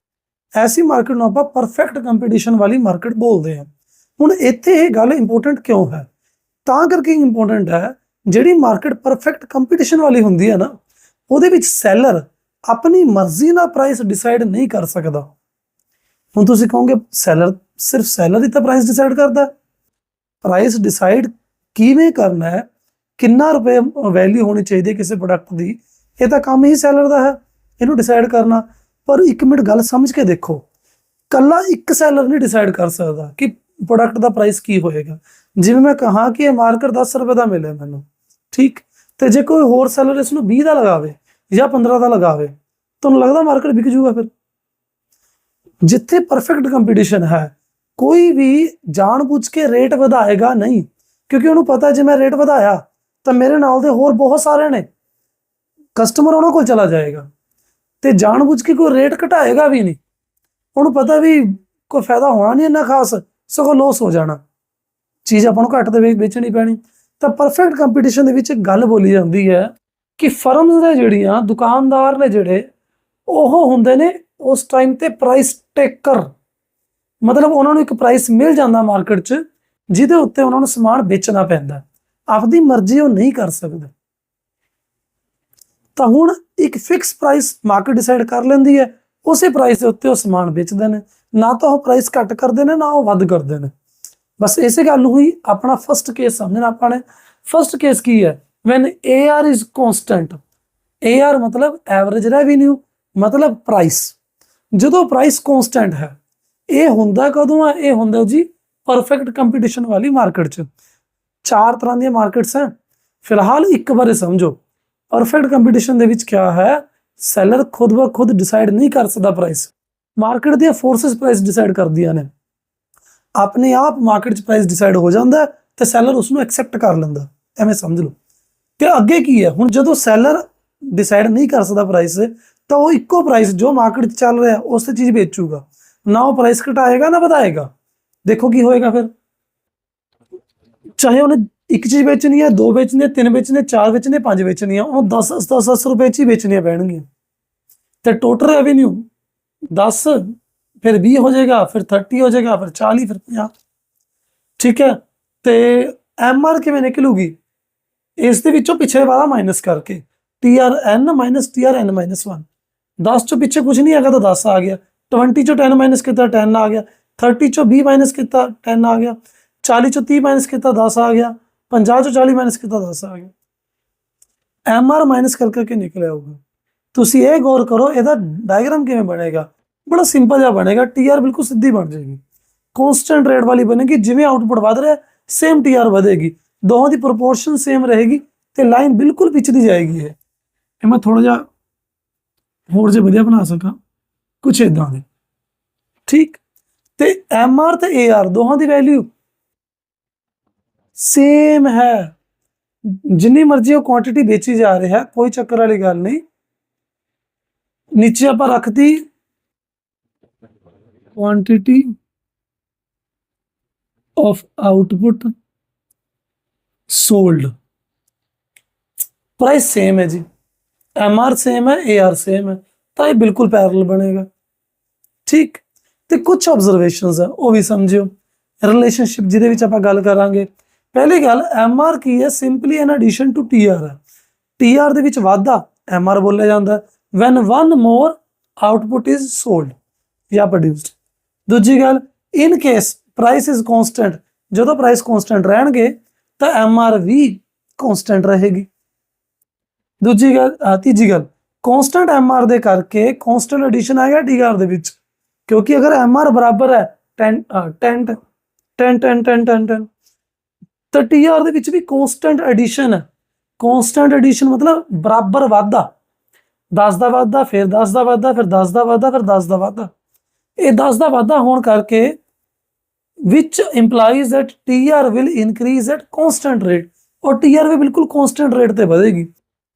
ਐਸੀ ਮਾਰਕੀਟ ਨੂੰ ਆਪਾਂ ਪਰਫੈਕਟ ਕੰਪੀਟੀਸ਼ਨ ਵਾਲੀ ਮਾਰਕੀਟ ਬੋਲਦੇ ਹਾਂ। ਹੁਣ ਇੱਥੇ ਇਹ ਗੱਲ ਇੰਪੋਰਟੈਂਟ ਕਿਉਂ ਹੈ? ਤਾਂ ਕਰਕੇ ਇੰਪੋਰਟੈਂਟ ਹੈ, ਜਿਹੜੀ ਮਾਰਕੀਟ ਪਰਫੈਕਟ ਕੰਪੀਟੀਸ਼ਨ ਵਾਲੀ ਹੁੰਦੀ ਹੈ ਨਾ ਉਹਦੇ ਵਿੱਚ ਸੈਲਰ ਆਪਣੀ ਮਰਜ਼ੀ ਨਾਲ ਪ੍ਰਾਈਸ ਡਿਸਾਈਡ ਨਹੀਂ ਕਰ ਸਕਦਾ। ਹੁਣ ਤੁਸੀਂ ਕਹੋਗੇ ਸੈਲਰ ਸਿਰਫ ਸੈਲਰ ਹੀ ਤਾਂ ਪ੍ਰਾਈਸ ਡਿਸਾਈਡ ਕਰਦਾ ਪ੍ਰਾਈਸ ਡਿਸਾਈਡ ਕਿਵੇਂ ਕਰਨਾ ਹੈ, ਕਿੰਨਾ ਰੁਪਏ ਵੈਲਿਊ ਹੋਣੀ ਚਾਹੀਦੀ ਹੈ ਕਿਸੇ ਪ੍ਰੋਡਕਟ ਦੀ, ਇਹ ਤਾਂ ਕੰਮ ਹੀ ਸੈਲਰ ਦਾ ਹੈ, ਇਹਨੂੰ ਡਿਸਾਈਡ ਕਰਨਾ। ਪਰ ਇੱਕ ਮਿੰਟ ਗੱਲ ਸਮਝ ਕੇ ਦੇਖੋ ਕੱਲਾ ਇੱਕ ਸੈਲਰ ਨਹੀਂ ਡਿਸਾਈਡ ਕਰ ਸਕਦਾ ਕਿ ਪ੍ਰੋਡਕਟ ਦਾ ਪ੍ਰਾਈਸ ਕੀ ਹੋਏਗਾ। ਜਿਵੇਂ ਮੈਂ ਕਹਾ ਕਿ ਇਹ ਮਾਰਕਰ 10 ਰੁਪਏ ਦਾ ਮਿਲਿਆ ਮੈਨੂੰ, ਠੀਕ? ਤੇ ਜੇ ਕੋਈ ਹੋਰ ਸੈਲਰ ਇਸ ਨੂੰ 20 ਦਾ ਲਗਾਵੇ ਜਾਂ 15 ਦਾ ਲਗਾਵੇ ਤੁਹਾਨੂੰ ਲੱਗਦਾ ਮਾਰਕੀਟ ਵਿਕ ਜੂਗਾ ਫਿਰ। ਜਿੱਥੇ ਪਰਫੈਕਟ ਕੰਪੀਟੀਸ਼ਨ ਹੈ, ਕੋਈ ਵੀ ਜਾਣਬੁੱਝ ਕੇ ਰੇਟ ਵਧਾਏਗਾ ਨਹੀਂ, ਕਿਉਂਕਿ ਉਹਨੂੰ ਪਤਾ ਜੇ ਮੈਂ ਰੇਟ ਵਧਾਇਆ, ਤਾਂ ਮੇਰੇ ਨਾਲ ਦੇ ਹੋਰ ਬਹੁਤ ਸਾਰੇ ਨੇ। ਕਸਟਮਰ ਉਹਨਾਂ ਕੋਲ ਚਲਾ ਜਾਏਗਾ। ਤੇ ਜਾਣਬੁੱਝ ਕੇ ਕੋਈ ਰੇਟ ਘਟਾਏਗਾ ਵੀ ਨਹੀਂ। ਉਹਨੂੰ ਪਤਾ ਵੀ ਕੋਈ ਫਾਇਦਾ ਹੋਣਾ ਨਹੀਂ ਇੰਨਾ ਖਾਸ, ਸਗੋਂ ਲੋਸ ਹੋ ਜਾਣਾ। ਚੀਜ਼ ਆਪਾਂ ਨੂੰ ਘੱਟ ਦੇ ਵੇਚਣੀ ਪੈਣੀ। ਤਾਂ ਪਰਫੈਕਟ ਕੰਪੀਟੀਸ਼ਨ ਦੇ ਵਿੱਚ ਇੱਕ ਗੱਲ ਬੋਲੀ ਜਾਂਦੀ ਹੈ ਕਿ ਫਰਮਸ ਨੇ ਜਿਹੜੀਆਂ, ਦੁਕਾਨਦਾਰ ਨੇ ਜਿਹੜੇ, ਉਹ ਹੁੰਦੇ ਨੇ ਉਸ ਟਾਈਮ ਤੇ ਪ੍ਰਾਈਸ ਟੇਕਰ ਮਤਲਬ ਉਹਨਾਂ ਨੂੰ ਇੱਕ ਪ੍ਰਾਈਸ ਮਿਲ ਜਾਂਦਾ ਮਾਰਕੀਟ 'ਚ, ਜਿਹਦੇ ਉੱਤੇ ਉਹਨਾਂ ਨੂੰ ਸਮਾਨ ਵੇਚਣਾ ਪੈਂਦਾ। ਆਪਦੀ ਮਰਜ਼ੀ ਉਹ ਨਹੀਂ ਕਰ ਸਕਦੇ। ਤਾਂ ਹੁਣ ਇੱਕ ਫਿਕਸ ਪ੍ਰਾਈਸ ਮਾਰਕੀਟ ਡਿਸਾਈਡ ਕਰ ਲੈਂਦੀ ਹੈ, ਉਸੇ ਪ੍ਰਾਈਸ ਦੇ ਉੱਤੇ ਉਹ ਸਮਾਨ ਵੇਚਦੇ ਨੇ। ਨਾ ਤਾਂ ਉਹ ਪ੍ਰਾਈਸ ਘੱਟ ਕਰਦੇ ਨੇ, ਨਾ ਉਹ ਵੱਧ ਕਰਦੇ ਨੇ। ਬਸ ਇਸੇ ਗੱਲ ਨੂੰ ਹੀ ਆਪਣਾ ਫਰਸਟ ਕੇਸ ਸਮਝਣਾ ਆਪਾਂ ਨੇ। ਫਰਸਟ ਕੇਸ ਕੀ ਹੈ? When AR is constant AR ਮਤਲਬ ਐਵਰੇਜ ਰੈਵਨਿਊ ਮਤਲਬ ਪ੍ਰਾਈਸ ਜਦੋਂ ਪ੍ਰਾਈਸ ਕਨਸਟੈਂਟ ਹੈ, ਇਹ ਹੁੰਦਾ ਕਦੋਂ ਹੈ? ਇਹ ਹੁੰਦਾ ਜੀ ਪਰਫੈਕਟ ਕੰਪੀਟੀਸ਼ਨ ਵਾਲੀ ਮਾਰਕੀਟ 'ਚ। ਚਾਰ ਤਰ੍ਹਾਂ ਦੀਆਂ ਮਾਰਕੀਟਸ ਹੈ। ਫਿਲਹਾਲ ਇੱਕ ਬਾਰੇ ਸਮਝੋ। ਪਰਫੈਕਟ ਕੰਪੀਟੀਸ਼ਨ ਦੇ ਵਿੱਚ ਕਿਆ ਹੈ? ਸੈਲਰ ਖੁਦ ਬ ਖੁਦ ਡਿਸਾਈਡ ਨਹੀਂ ਕਰ ਸਕਦਾ ਪ੍ਰਾਈਸ ਮਾਰਕੀਟ ਦੀਆਂ ਫੋਰਸਸ ਪ੍ਰਾਈਸ ਡਿਸਾਈਡ ਕਰਦੀਆਂ ਨੇ। ਆਪਣੇ ਆਪ ਮਾਰਕੀਟ 'ਚ ਪ੍ਰਾਈਸ ਡਿਸਾਈਡ ਹੋ ਜਾਂਦਾ ਹੈ ਤੇ ਸੈਲਰ ਉਸ ਨੂੰ ਐਕਸੈਪਟ ਕਰ ਲੈਂਦਾ ਐਵੇਂ ਸਮਝ ਲਓ। ਕਿ ਅੱਗੇ ਕੀ ਹੈ? ਹੁਣ ਜਦੋਂ ਸੈਲਰ ਡਿਸਾਈਡ ਨਹੀਂ ਕਰ ਸਕਦਾ ਪ੍ਰਾਈਸ ਤਾਂ ਉਹ ਇੱਕੋ ਪ੍ਰਾਈਸ ਜੋ ਮਾਰਕੀਟ 'ਚ ਚੱਲ ਰਿਹਾ, ਉਸ ਤੇ ਚੀਜ਼ ਵੇਚੂਗਾ। ਨਾ ਉਹ ਪ੍ਰਾਈਸ ਘਟਾਏਗਾ, ਨਾ ਵਧਾਏਗਾ। ਦੇਖੋ ਕੀ ਹੋਏਗਾ ਫਿਰ। ਚਾਹੇ ਉਹਨੇ ਇੱਕ ਚੀਜ਼ ਵੇਚਣੀ ਹੈ, ਦੋ ਵੇਚਣੀ ਹੈ, ਤਿੰਨ ਵੇਚਣੀ ਹੈ, ਚਾਰ ਵੇਚਣੀ ਹੈ, ਪੰਜ ਵੇਚਣੀ ਹੈ, ਉਹ 10 10 10 ਰੁਪਏ ਚ ਹੀ ਵੇਚਣੀਆਂ ਪੈਣਗੀਆਂ। ਤੇ ਟੋਟਲ ਰੈਵਨਿਊ 10 ਫਿਰ 20 ਹੋ ਜਾਏਗਾ ਫਿਰ 30 ਹੋ ਜਾਏਗਾ ਫਿਰ 40 ਫਿਰ 50 ਠੀਕ ਹੈ ਤੇ ਐਮਆਰ ਕਿਵੇਂ ਨਿਕਲੂਗੀ ਇਸ ਦੇ ਵਿੱਚੋਂ ਪਿਛਲੇ ਵਾਲਾ ਮਾਈਨਸ ਕਰਕੇ TRN TRN 1 10 ਚੋਂ ਪਿੱਛੇ ਕੁਝ ਨਹੀਂ ਹੈਗਾ ਤਾਂ 10 ਆ ਗਿਆ 20 ਚੋਂ 10 ਮਾਈਨਸ ਕੀਤਾ 10 ਆ ਗਿਆ 30 ਚੋਂ 20 ਮਾਈਨਸ ਕੀਤਾ 10 ਆ ਗਿਆ 40 ਚੋਂ 30 ਮਾਈਨਸ ਕੀਤਾ 10 ਆ ਗਿਆ 50 ਚੋਂ 40 ਮਾਈਨਸ ਕੀਤਾ 10 ਆ ਗਿਆ ਐਮਆਰ ਮਾਈਨਸ ਕਰ ਕਰਕੇ ਨਿਕਲਿਆ ਹੋਊਗਾ ਤੁਸੀਂ ਇਹ ਗੌਰ ਕਰੋ ਇਹਦਾ ਡਾਇਗਰਾਮ ਕਿਵੇਂ ਬਣੇਗਾ ਬੜਾ ਸਿੰਪਲ ਜਿਹਾ ਬਣੇਗਾ ਟੀਆਰ ਬਿਲਕੁਲ ਸਿੱਧੀ ਬਣ ਜਾਏਗੀ। ਕਨਸਟੈਂਟ ਰੇਟ ਵਾਲੀ ਬਣੇਗੀ, ਜਿਵੇਂ ਆਊਟਪੁੱਟ ਵਧ ਰਿਹਾ ਸੇਮ ਟੀਆਰ ਵਧੇਗੀ। ਦੋਹਾਂ ਦੀ ਪ੍ਰੋਪੋਰਸ਼ਨ ਸੇਮ ਰਹੇਗੀ ਤੇ ਲਾਈਨ ਬਿਲਕੁਲ ਵਿੱਚ ਜਾਏਗੀ ਇਹ। ਇਹ ਮੈਂ ਥੋੜਾ ਜਿਹਾ ਹੋਰ ਜੇ ਵਧੀਆ ਬਣਾ ਸਕਾਂ, ਕੁਛ ਇਦਾਂ ਦੇ। ਠੀਕ? ਤੇ ਐਮਆਰ ਤੇ ਏਆਰ ਦੋਹਾਂ ਦੀ ਵੈਲਿਊ ਸੇਮ ਹੈ। ਜਿੰਨੀ ਮਰਜ਼ੀ ਉਹ ਕੁਆਂਟੀਟੀ ਵੇਚੀ ਜਾ ਰਹੀ ਹੈ ਕੋਈ ਚੱਕਰ ਵਾਲੀ ਗੱਲ ਨਹੀਂ। ਨੀਚੇ ਆਪਾਂ ਰੱਖਤੀ quantity of output sold price same ਹੈ ਜੀ ਐਮਆਰ ਸੇਮ ਹੈ ਏਆਰ ਸੇਮ ਹੈ ਤਾਂ ਇਹ ਬਿਲਕੁਲ ਪੈਰਲਲ ਬਣੇਗਾ ਠੀਕ ਤੇ ਕੁਝ ਆਬਜ਼ਰਵੇਸ਼ਨਸ ਹੈ ਉਹ ਵੀ ਸਮਝਿਓ ਰਿਲੇਸ਼ਨਸ਼ਿਪ ਜਿਹਦੇ ਵਿੱਚ ਆਪਾਂ ਗੱਲ ਕਰਾਂਗੇ ਪਹਿਲੀ ਗੱਲ ਐਮ ਆਰ ਕੀ ਹੈ simply an addition to T R ਹੈ ਟੀਆਰ ਦੇ ਵਿੱਚ ਵਾਧਾ ਐਮ ਆਰ ਬੋਲਿਆ ਜਾਂਦਾ when one more output is sold ਜਾਂ ਪ੍ਰੋਡਿਊਸਡ ਦੂਜੀ ਗੱਲ in case price is constant ਜਦੋਂ ਪ੍ਰਾਈਸ ਕਨਸਟੈਂਟ ਰਹਿਣਗੇ, ਤਾਂ ਐਮਆਰ ਵੀ ਕਨਸਟੈਂਟ ਰਹੇਗੀ। ਦੂਜੀ ਗੱਲ ਤੀਜੀ ਗੱਲ ਕਨਸਟੈਂਟ ਐਮਆਰ ਦੇ ਕਰਕੇ ਕਨਸਟੈਂਟ ਐਡੀਸ਼ਨ ਆਏਗਾ ਟੀਆਰ ਦੇ ਵਿੱਚ। ਕਿਉਂਕਿ ਅਗਰ ਐਮਆਰ ਬਰਾਬਰ ਹੈ 10 ਅਹ 10 10 10 10 10 10 ਤਾਂ ਟੀਆਰ ਦੇ ਵਿੱਚ ਵੀ ਕਨਸਟੈਂਟ ਐਡੀਸ਼ਨ ਹੈ। ਕਨਸਟੈਂਟ ਐਡੀਸ਼ਨ ਮਤਲਬ ਬਰਾਬਰ ਵਾਧਾ। 10 ਦਾ ਵਾਧਾ, ਫਿਰ 10 ਦਾ ਵਾਧਾ, ਫਿਰ 10 ਦਾ ਵਾਧਾ, ਫਿਰ 10 ਦਾ ਵਾਧਾ। ਇਹ 10 ਦਾ ਵਾਧਾ ਹੋਣ ਕਰਕੇ which implies that TR will increase at constant rate ਔਰ TR ਵੀ ਬਿਲਕੁਲ constant rate ਤੇ ਵਧੇਗੀ।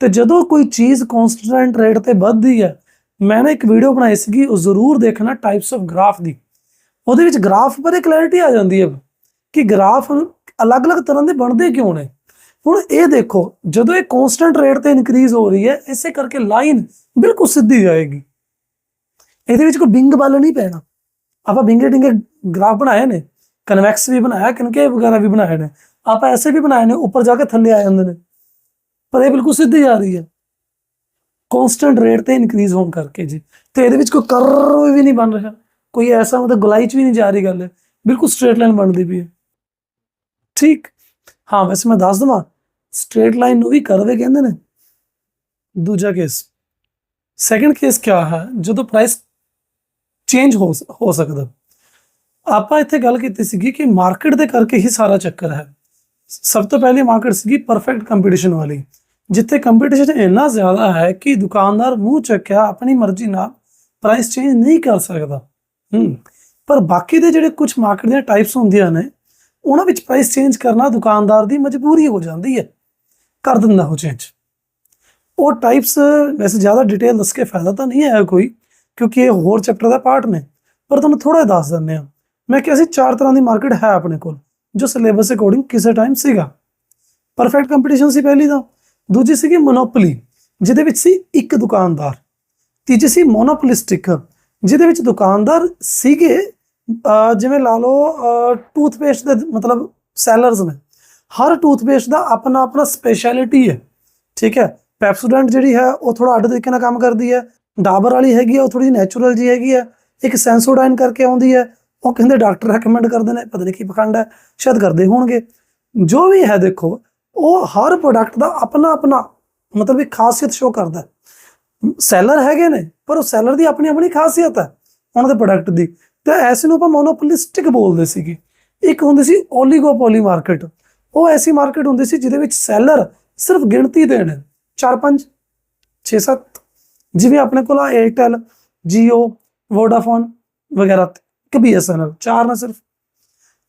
ਤੇ ਜਦੋਂ ਕੋਈ ਚੀਜ਼ constant rate ਤੇ ਵੱਧਦੀ ਹੈ, ਮੈਂ ਨਾ ਇੱਕ ਵੀਡੀਓ ਬਣਾਈ ਸੀਗੀ, ਉਹ ਜ਼ਰੂਰ ਦੇਖਣਾ ਟਾਈਪਸ ਆਫ ਗ੍ਰਾਫ ਦੀ। ਉਹਦੇ ਵਿੱਚ ਗ੍ਰਾਫ ਬਾਰੇ ਕਲੈਰਿਟੀ ਆ ਜਾਂਦੀ ਹੈ ਕਿ ਗ੍ਰਾਫ ਅਲੱਗ-ਅਲੱਗ ਤਰ੍ਹਾਂ ਦੇ ਬਣਦੇ ਕਿਉਂ ਨੇ। ਹੁਣ ਇਹ ਦੇਖੋ, ਜਦੋਂ ਇਹ ਕਨਸਟੈਂਟ ਰੇਟ ਤੇ ਇਨਕਰੀਜ਼ ਹੋ ਰਹੀ ਹੈ, ਇਸੇ ਕਰਕੇ ਲਾਈਨ ਬਿਲਕੁਲ ਸਿੱਧੀ ਜਾਏਗੀ। ਇਹਦੇ ਵਿੱਚ ਕੋਈ ਬਿੰਗ ਬਲ ਨਹੀਂ ਪੈਣਾ। ਆਪਾਂ ਬਿੰਗੇ ਡਿੰਗੇ ਗ੍ਰਾਫ ਬਣਾਏ ਨੇ, ਕਨਵੈਕਸ ਵੀ ਬਣਾਇਆ, ਕਿਨਕੇ ਵਗੈਰਾ ਵੀ ਬਣਾਏ ਨੇ। ਆਪਾਂ ਐਸੇ ਵੀ ਬਣਾਏ ਨੇ, ਉੱਪਰ ਜਾ ਕੇ ਥੱਲੇ ਆ ਜਾਂਦੇ ਨੇ। ਪਰ ਇਹ ਬਿਲਕੁਲ ਸਿੱਧੀ ਜਾ ਰਹੀ ਹੈ। ਕਨਸਟੈਂਟ ਰੇਟ ਤੇ ਇਨਕਰੀਜ਼ ਹੋਣ ਕਰਕੇ ਜੀ। ਤੇ ਇਹਦੇ ਵਿੱਚ ਕੋਈ ਕਰਵ ਵੀ ਨਹੀਂ ਬਣ ਰਿਹਾ। ਕੋਈ ਐਸਾ ਮਤਲਬ ਗੁਲਾਈ ਚ ਵੀ ਨਹੀਂ ਜਾ ਰਹੀ ਗੱਲ। ਹੈ ਬਿਲਕੁਲ ਸਟ੍ਰੇਟ ਲਾਈਨ ਬਣਦੀ ਪਈ ਹੈ। ਠੀਕ। ਹਾਂ, ਵੈਸੇ ਮੈਂ ਦੱਸ ਦਵਾਂ ਸਟ੍ਰੇਟ ਲਾਈਨ ਨੂੰ ਵੀ ਕਰਵੇ ਕਹਿੰਦੇ ਨੇ। ਦੂਜਾ ਕੇਸ ਸੈਕੰਡ ਕੇਸ ਕਿਆ ਹੈ? ਜਦੋਂ ਪ੍ਰਾਈਸ ਚੇਂਜ ਹੋ ਹੋ ਸਕਦਾ। ਆਪਾਂ ਇੱਥੇ ਗੱਲ ਕੀਤੀ ਸੀਗੀ ਕਿ ਮਾਰਕੀਟ ਦੇ ਕਰਕੇ ਹੀ ਸਾਰਾ ਚੱਕਰ ਹੈ। ਸਭ ਤੋਂ ਪਹਿਲੀ ਮਾਰਕੀਟ ਸੀਗੀ ਪਰਫੈਕਟ ਕੰਪੀਟੀਸ਼ਨ ਵਾਲੀ, ਜਿੱਥੇ ਕੰਪੀਟੀਸ਼ਨ ਇੰਨਾ ਜ਼ਿਆਦਾ ਹੈ ਕਿ ਦੁਕਾਨਦਾਰ ਮੂੰਹ ਚੱਕਿਆ ਆਪਣੀ ਮਰਜ਼ੀ ਨਾਲ ਪ੍ਰਾਈਸ ਚੇਂਜ ਨਹੀਂ ਕਰ ਸਕਦਾ। ਹੂੰ, ਪਰ ਬਾਕੀ ਦੇ ਜਿਹੜੇ ਕੁਝ ਮਾਰਕੀਟ ਦੀਆਂ ਟਾਈਪਸ ਹੁੰਦੀਆਂ ਨੇ, ਉਹਨਾਂ ਵਿੱਚ ਪ੍ਰਾਈਸ ਚੇਂਜ ਕਰਨਾ ਦੁਕਾਨਦਾਰ ਦੀ ਮਜਬੂਰੀ ਹੋ ਜਾਂਦੀ ਹੈ। ਕਰ ਦਿੰਦਾ ਉਹ ਚੇਂਜ ਉਹ ਟਾਈਪਸ ਵੈਸੇ ਜ਼ਿਆਦਾ ਡਿਟੇਲ ਦੱਸ ਕੇ ਫਾਇਦਾ ਤਾਂ ਨਹੀਂ ਆਇਆ ਕੋਈ ਕਿਉਂਕਿ ਇਹ ਹੋਰ ਚੈਪਟਰ ਦਾ ਪਾਰਟ ਨੇ। ਪਰ ਤੁਹਾਨੂੰ ਥੋੜਾ ਦੱਸ ਦਿੰਦੇ ਆ ਮੈਂ ਕਿਹਾ ਸੀ ਚਾਰ ਤਰ੍ਹਾਂ ਦੀ ਮਾਰਕੀਟ ਹੈ ਆਪਣੇ ਕੋਲ, ਜੋ ਸਿਲੇਬਸ ਅਕੋਰਡਿੰਗ ਕਿਸੇ ਟਾਈਮ ਸੀਗਾ। ਪਰਫੈਕਟ ਕੰਪੀਟੀਸ਼ਨ ਸੀ ਪਹਿਲੀ ਤਾਂ। ਦੂਜੀ ਸੀਗੀ ਮੋਨੋਪੋਲੀ ਜਿਹਦੇ ਵਿੱਚ ਸੀ ਇੱਕ ਦੁਕਾਨਦਾਰ। ਤੀਜੀ ਸੀ ਮੋਨੋਪੋਲਿਸਟਿਕ ਜਿਹਦੇ ਵਿੱਚ ਦੁਕਾਨਦਾਰ ਸੀਗੇ ਜਿਵੇਂ ਲਾ ਲਓ ਟੂਥਪੇਸਟ ਦੇ ਮਤਲਬ ਸੈਲਰਸ ਨੇ। ਹਰ ਟੂਥਪੇਸਟ ਦਾ ਆਪਣਾ ਆਪਣਾ ਸਪੈਸ਼ਲਿਟੀ ਹੈ। ਠੀਕ ਹੈ? ਪੈਪਸੋਡੈਂਟ ਜਿਹੜੀ ਹੈ, ਉਹ ਥੋੜਾ ਅੱਡ ਤਰੀਕੇ ਨਾਲ ਕੰਮ ਕਰਦੀ ਹੈ। ਡਾਬਰ ਵਾਲੀ ਹੈਗੀ ਆ, ਉਹ ਥੋੜੀ ਨੈਚੁਰਲ ਜੀ ਹੈਗੀ ਹੈ ਇੱਕ ਸੈਂਸੋਡਾਈਨ ਕਰਕੇ ਆਉਂਦੀ ਹੈ ਉਹ ਕਹਿੰਦੇ ਡਾਕਟਰ ਰეკਮੈਂਡ ਕਰਦੇ ਨੇ, ਪਤਾ ਨਹੀਂ ਕੀ ਪਖੰਡ ਹੈ ਸ਼ਾਇਦ ਕਰਦੇ ਹੋਣਗੇ। ਜੋ ਵੀ ਹੈ ਦੇਖੋ, ਉਹ ਹਰ ਪ੍ਰੋਡਕਟ ਦਾ ਆਪਣਾ ਆਪਣਾ ਮਤਲਬ ਇੱਕ ਖਾਸੀਅਤ ਸ਼ੋ ਕਰਦਾ। ਸੈਲਰ ਹੈਗੇ ਨੇ, ਪਰ ਉਹ ਸੈਲਰ ਦੀ ਆਪਣੀ ਆਪਣੀ ਖਾਸੀਅਤ ਹੈ ਉਹਨਾਂ ਦੇ ਪ੍ਰੋਡਕਟ ਦੀ। ਤੇ ਐਸੇ ਨੂੰ ਆਪਾਂ ਮੋਨੋਪੋਲਿਸਟਿਕ ਬੋਲਦੇ ਸੀਗੇ। ਇੱਕ ਹੁੰਦੀ ਸੀ ਓਲੀਗੋਪੋਲੀ ਮਾਰਕੀਟ ਉਹ ਐਸੀ ਮਾਰਕੀਟ ਹੁੰਦੀ ਸੀ ਜਿਹਦੇ ਵਿੱਚ ਸੈਲਰ ਸਿਰਫ ਗਿਣਤੀ ਦੇ ਨੇ 4 5 6 7 ਜਿਵੇਂ ਆਪਣੇ ਕੋਲ ਆ Airtel, Jio, Vodafone ਵਗੈਰਾ ਤੇ ਇੱਕ BSNL ਚਾਰ ਨਾ ਸਿਰਫ।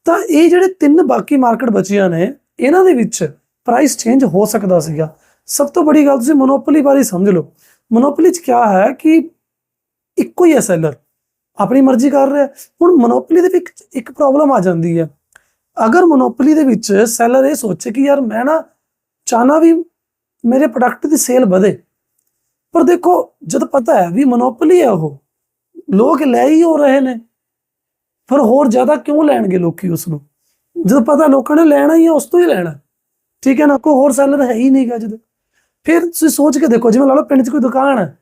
ਤਾਂ ਇਹ ਜਿਹੜੇ ਤਿੰਨ ਬਾਕੀ ਮਾਰਕੀਟ ਬਚੀਆਂ ਨੇ, ਇਹਨਾਂ ਦੇ ਵਿੱਚ ਪ੍ਰਾਈਸ ਚੇਂਜ ਹੋ ਸਕਦਾ ਸੀਗਾ। ਸਭ ਤੋਂ ਬੜੀ ਗੱਲ ਤੁਸੀਂ ਮੋਨੋਪੋਲੀ ਬਾਰੇ ਸਮਝ ਲਓ। ਮੋਨੋਪੋਲੀ 'ਚ ਕਿਆ ਹੈ ਕਿ ਇੱਕੋ ਹੀ ਹੈ ਸੈਲਰ ਆਪਣੀ ਮਰਜ਼ੀ ਕਰ ਰਿਹਾ। ਹੁਣ ਮੋਨੋਪੋਲੀ ਦੇ ਵਿੱਚ ਇੱਕ ਪ੍ਰੋਬਲਮ ਆ ਜਾਂਦੀ ਹੈ। ਅਗਰ ਮੋਨੋਪੋਲੀ ਦੇ ਵਿੱਚ ਸੈਲਰ ਇਹ ਸੋਚੇ ਕਿ ਯਾਰ ਮੈਂ ਨਾ ਚਾਹਨਾ ਵੀ ਮੇਰੇ ਪ੍ਰੋਡਕਟ ਦੀ ਸੇਲ ਵਧੇ ਪਰ ਦੇਖੋ, ਜਦ ਪਤਾ ਹੈ ਵੀ ਮੋਨੋਪੋਲੀ ਹੈ ਉਹ, ਲੋਕ ਲੈ ਹੀ ਹੋ ਰਹੇ ਨੇ। ਪਰ ਹੋਰ ਜ਼ਿਆਦਾ ਕਿਉਂ ਲੈਣਗੇ ਲੋਕੀ ਉਸ ਨੂੰ ਜਦ ਪਤਾ ਲੋਕਾਂ ਨੇ ਲੈਣਾ ਹੀ ਹੈ, ਉਸ ਤੋਂ ਹੀ ਲੈਣਾ। ਠੀਕ ਹੈ ਨਾ? ਕੋਈ ਹੋਰ ਸੈਲਰ ਹੈ ਹੀ ਨਹੀਂਗਾ ਜਦ। ਫਿਰ ਤੁਸੀਂ ਸੋਚ ਕੇ ਦੇਖੋ, ਜਿਵੇਂ ਲਾ ਲਓ ਪਿੰਡ 'ਚ ਕੋਈ ਦੁਕਾਨ ਹੈ,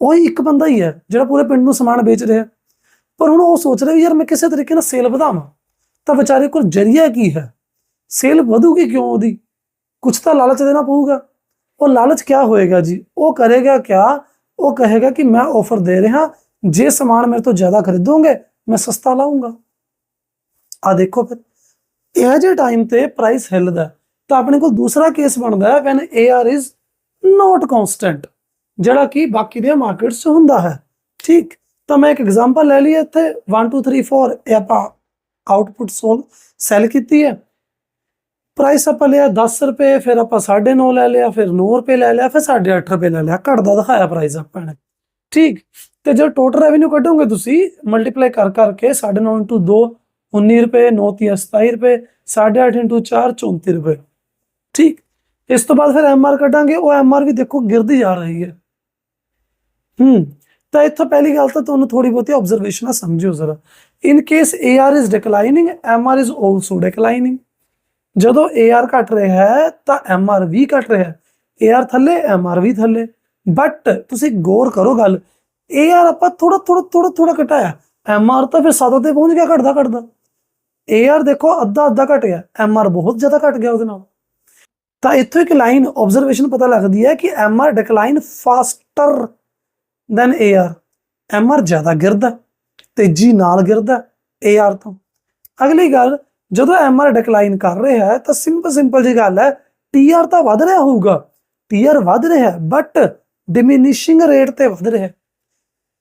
ਉਹ ਇੱਕ ਬੰਦਾ ਹੀ ਹੈ, ਜਿਹੜਾ ਪੂਰੇ ਪਿੰਡ ਨੂੰ ਸਮਾਨ ਵੇਚ ਰਿਹਾ। ਪਰ ਹੁਣ ਉਹ ਸੋਚ ਰਿਹਾ ਵੀ ਯਾਰ ਮੈਂ ਕਿਸੇ ਤਰੀਕੇ ਨਾਲ ਸੇਲ ਵਧਾਵਾਂ। ਤਾਂ ਵਿਚਾਰੇ ਕੋਲ ਜਰੀਆ ਕੀ ਹੈ? ਸੇਲ ਵਧੂਗੀ ਕਿਉਂ ਉਹਦੀ? ਕੁਝ ਤਾਂ ਲਾਲਚ ਦੇਣਾ ਪਊਗਾ। ਉਹ ਲਾਲਚ ਕਿਆ ਹੋਏਗਾ ਜੀ? ਉਹ ਕਰੇਗਾ ਕਿਆ? ਉਹ ਕਹੇਗਾ ਕਿ ਮੈਂ ਆਫਰ ਦੇ ਰਿਹਾ, ਜੇ ਸਮਾਨ ਮੇਰੇ ਤੋਂ ਜ਼ਿਆਦਾ ਖਰੀਦੋਗੇ, ਮੈਂ ਸਸਤਾ ਲਾਉਂਗਾ ਆ ਦੇਖੋ ਫਿਰ। ਇਹ ਜੇ ਟਾਈਮ ਤੇ ਪ੍ਰਾਈਸ ਹਿੱਲਦਾ ਤਾਂ ਆਪਣੇ ਕੋਲ ਦੂਸਰਾ ਕੇਸ ਬਣਦਾ ਹੈ when AR is not constant ਜਿਹੜਾ ਕਿ ਬਾਕੀ ਦੀਆਂ ਮਾਰਕੀਟਸ 'ਚ ਹੁੰਦਾ ਹੈ। ਠੀਕ, ਤਾਂ ਮੈਂ ਇੱਕ ਐਗਜ਼ਾਮਪਲ ਲੈ ਲਈ ਇੱਥੇ। 1 2 3 4 ਇਹ ਆਪਾਂ ਆਊਟਪੁੱਟ ਸੋਲ ਸੈਲ ਕੀਤੀ ਹੈ। ਪ੍ਰਾਈਸ ਆਪਾਂ ਲਿਆ 10 ਰੁਪਏ, ਫਿਰ ਆਪਾਂ 9.5 ਲੈ ਲਿਆ, ਫਿਰ 9 ਰੁਪਏ ਲੈ ਲਿਆ, ਫਿਰ 8.5 ਰੁਪਏ ਲੈ ਲਿਆ। ਘਟਦਾ ਦਿਖਾਇਆ ਪ੍ਰਾਈਸ ਆਪਾਂ ਨੇ। ਠੀਕ? ਤੇ ਜਦ ਟੋਟਲ ਰੈਵਨਿਊ ਕੱਢੋਗੇ ਤੁਸੀਂ ਮਲਟੀਪਲਾਈ ਕਰ ਕਰਕੇ 9.5 into 2 19 ਰੁਪਏ 9 ਤੀਆ 27 ਰੁਪਏ 8.5 into 4 34 ਰੁਪਏ। ਠੀਕ? ਇਸ ਤੋਂ ਬਾਅਦ ਫਿਰ ਐਮਆਰ ਕੱਢਾਂਗੇ, ਉਹ ਐਮਆਰ ਵੀ ਦੇਖੋ ਗਿਰਦੀ ਜਾ ਰਹੀ ਹੈ। ਹੂੰ, ਤਾਂ ਇੱਥੋਂ ਪਹਿਲੀ ਗੱਲ ਤਾਂ ਤੁਹਾਨੂੰ ਥੋੜੀ ਬਹੁਤੀ ਆਬਜ਼ਰਵੇਸ਼ਨ ਆ ਸਮਝਿਓ ਜ਼ਰਾ। In case AR is declining MR is also declining ਜਦੋਂ AR ਘਟ ਰਿਹਾ ਹੈ, ਤਾਂ MR ਵੀ ਘਟ ਰਿਹਾ ਹੈ। AR ਥੱਲੇ MR ਵੀ ਥੱਲੇ। ਬਟ ਤੁਸੀਂ ਗੌਰ ਕਰੋ ਗੱਲ AR ਆਪਾਂ ਥੋੜਾ ਥੋੜਾ ਥੋੜਾ ਥੋੜਾ ਘਟਾਇਆ। MR ਤਾਂ ਫਿਰ 7 ਤੇ ਪਹੁੰਚ ਗਿਆ, ਘਟਦਾ ਘਟਦਾ। AR ਦੇਖੋ, ਅੱਧਾ ਅੱਧਾ ਘਟ ਗਿਆ। MR ਬਹੁਤ ਜ਼ਿਆਦਾ ਘਟ ਗਿਆ ਉਹਦੇ ਨਾਲ। ਤਾਂ ਇੱਥੋਂ ਇੱਕ ਲਾਈਨ ਆਬਜ਼ਰਵੇਸ਼ਨ ਪਤਾ ਲੱਗਦੀ ਹੈ ਕਿ MR decline faster than AR MR ਜ਼ਿਆਦਾ ਗਿਰਦਾ, ਤੇਜ਼ੀ ਨਾਲ ਗਿਰਦਾ AR ਤੋਂ। ਅਗਲੀ ਗੱਲ ਜਦੋਂ MR ਡਿਕਲਾਈਨ ਕਰ ਰਿਹਾ ਹੈ, ਤਾਂ ਸਿੰਪਲ ਸਿੰਪਲ ਜੀ ਗੱਲ ਹੈ TR ਤਾਂ ਵੱਧ ਰਿਹਾ ਹੋਊਗਾ। TR ਵਧ ਰਿਹਾ ਹੈ ਬਟ ਡਿਮਿਨਿਸ਼ਿੰਗ ਰੇਟ ਤੇ ਵਧ ਰਿਹਾ ਹੈ।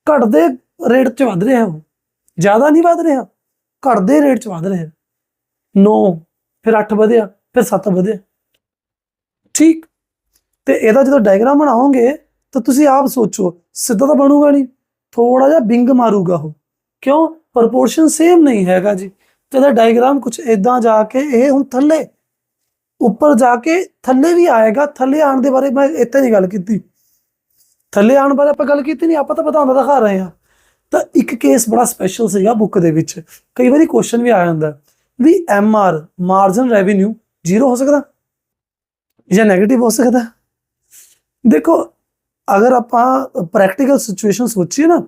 ਘਟਦੇ ਰੇਟ 'ਚ ਵਧ ਰਿਹਾ ਉਹ ਜ਼ਿਆਦਾ ਨਹੀਂ ਵਧ ਰਿਹਾ। ਘਟਦੇ ਰੇਟ 'ਚ ਵਧ ਰਿਹਾ 9 ਫਿਰ 8 ਵਧਿਆ, ਫਿਰ 7 ਵਧਿਆ। ਠੀਕ। ਤੇ ਇਹਦਾ ਜਦੋਂ ਡਾਇਗਰਾਮ ਬਣਾਓਗੇ, ਤਾਂ ਤੁਸੀਂ ਆਪ ਸੋਚੋ, ਸਿੱਧਾ ਤਾਂ ਬਣੂਗਾ ਨਹੀਂ। ਥੋੜਾ ਜਿਹਾ ਬਿੰਗ ਮਾਰੂਗਾ ਉਹ। ਕਿਉਂ? ਪ੍ਰੋਪੋਰਸ਼ਨ ਸੇਮ ਨਹੀਂ ਹੈਗਾ ਜੀ। ਤੇ ਇਹਦਾ ਡਾਇਗਰਾਮ ਕੁਝ ਇਦਾਂ ਜਾ ਕੇ ਇਹ ਹੁਣ ਥੱਲੇ, ਉੱਪਰ ਜਾ ਕੇ ਥੱਲੇ ਵੀ ਆਏਗਾ, ਥੱਲੇ ਆਉਣ ਦੇ ਬਾਰੇ ਮੈਂ ਇੱਥੇ ਨਹੀਂ ਗੱਲ ਕੀਤੀ। ਥੱਲੇ ਆਉਣ ਬਾਰੇ ਆਪਾਂ ਗੱਲ ਕੀਤੀ ਨਹੀਂ, ਆਪਾਂ ਤਾਂ ਬਤਾਉਂਦਾ ਦਿਖਾ ਰਹੇ ਹਾਂ। ਤਾਂ ਇੱਕ ਕੇਸ ਬੜਾ ਸਪੈਸ਼ਲ ਸੀਗਾ ਬੁੱਕ ਦੇ ਵਿੱਚ। ਕਈ ਵਾਰੀ ਕੁਐਸਚਨ ਵੀ ਆ ਜਾਂਦਾ। ਵੀ M R marginal revenue zero ਹੋ ਸਕਦਾ ਜਾਂ 네ਗੇਟਿਵ ਹੋ ਸਕਦਾ? ਦੇਖੋ, ਅਗਰ ਆਪਾਂ ਪ੍ਰੈਕਟੀਕਲ ਸਿਚੁਏਸ਼ਨ ਸੋਚੀਏ ਨਾ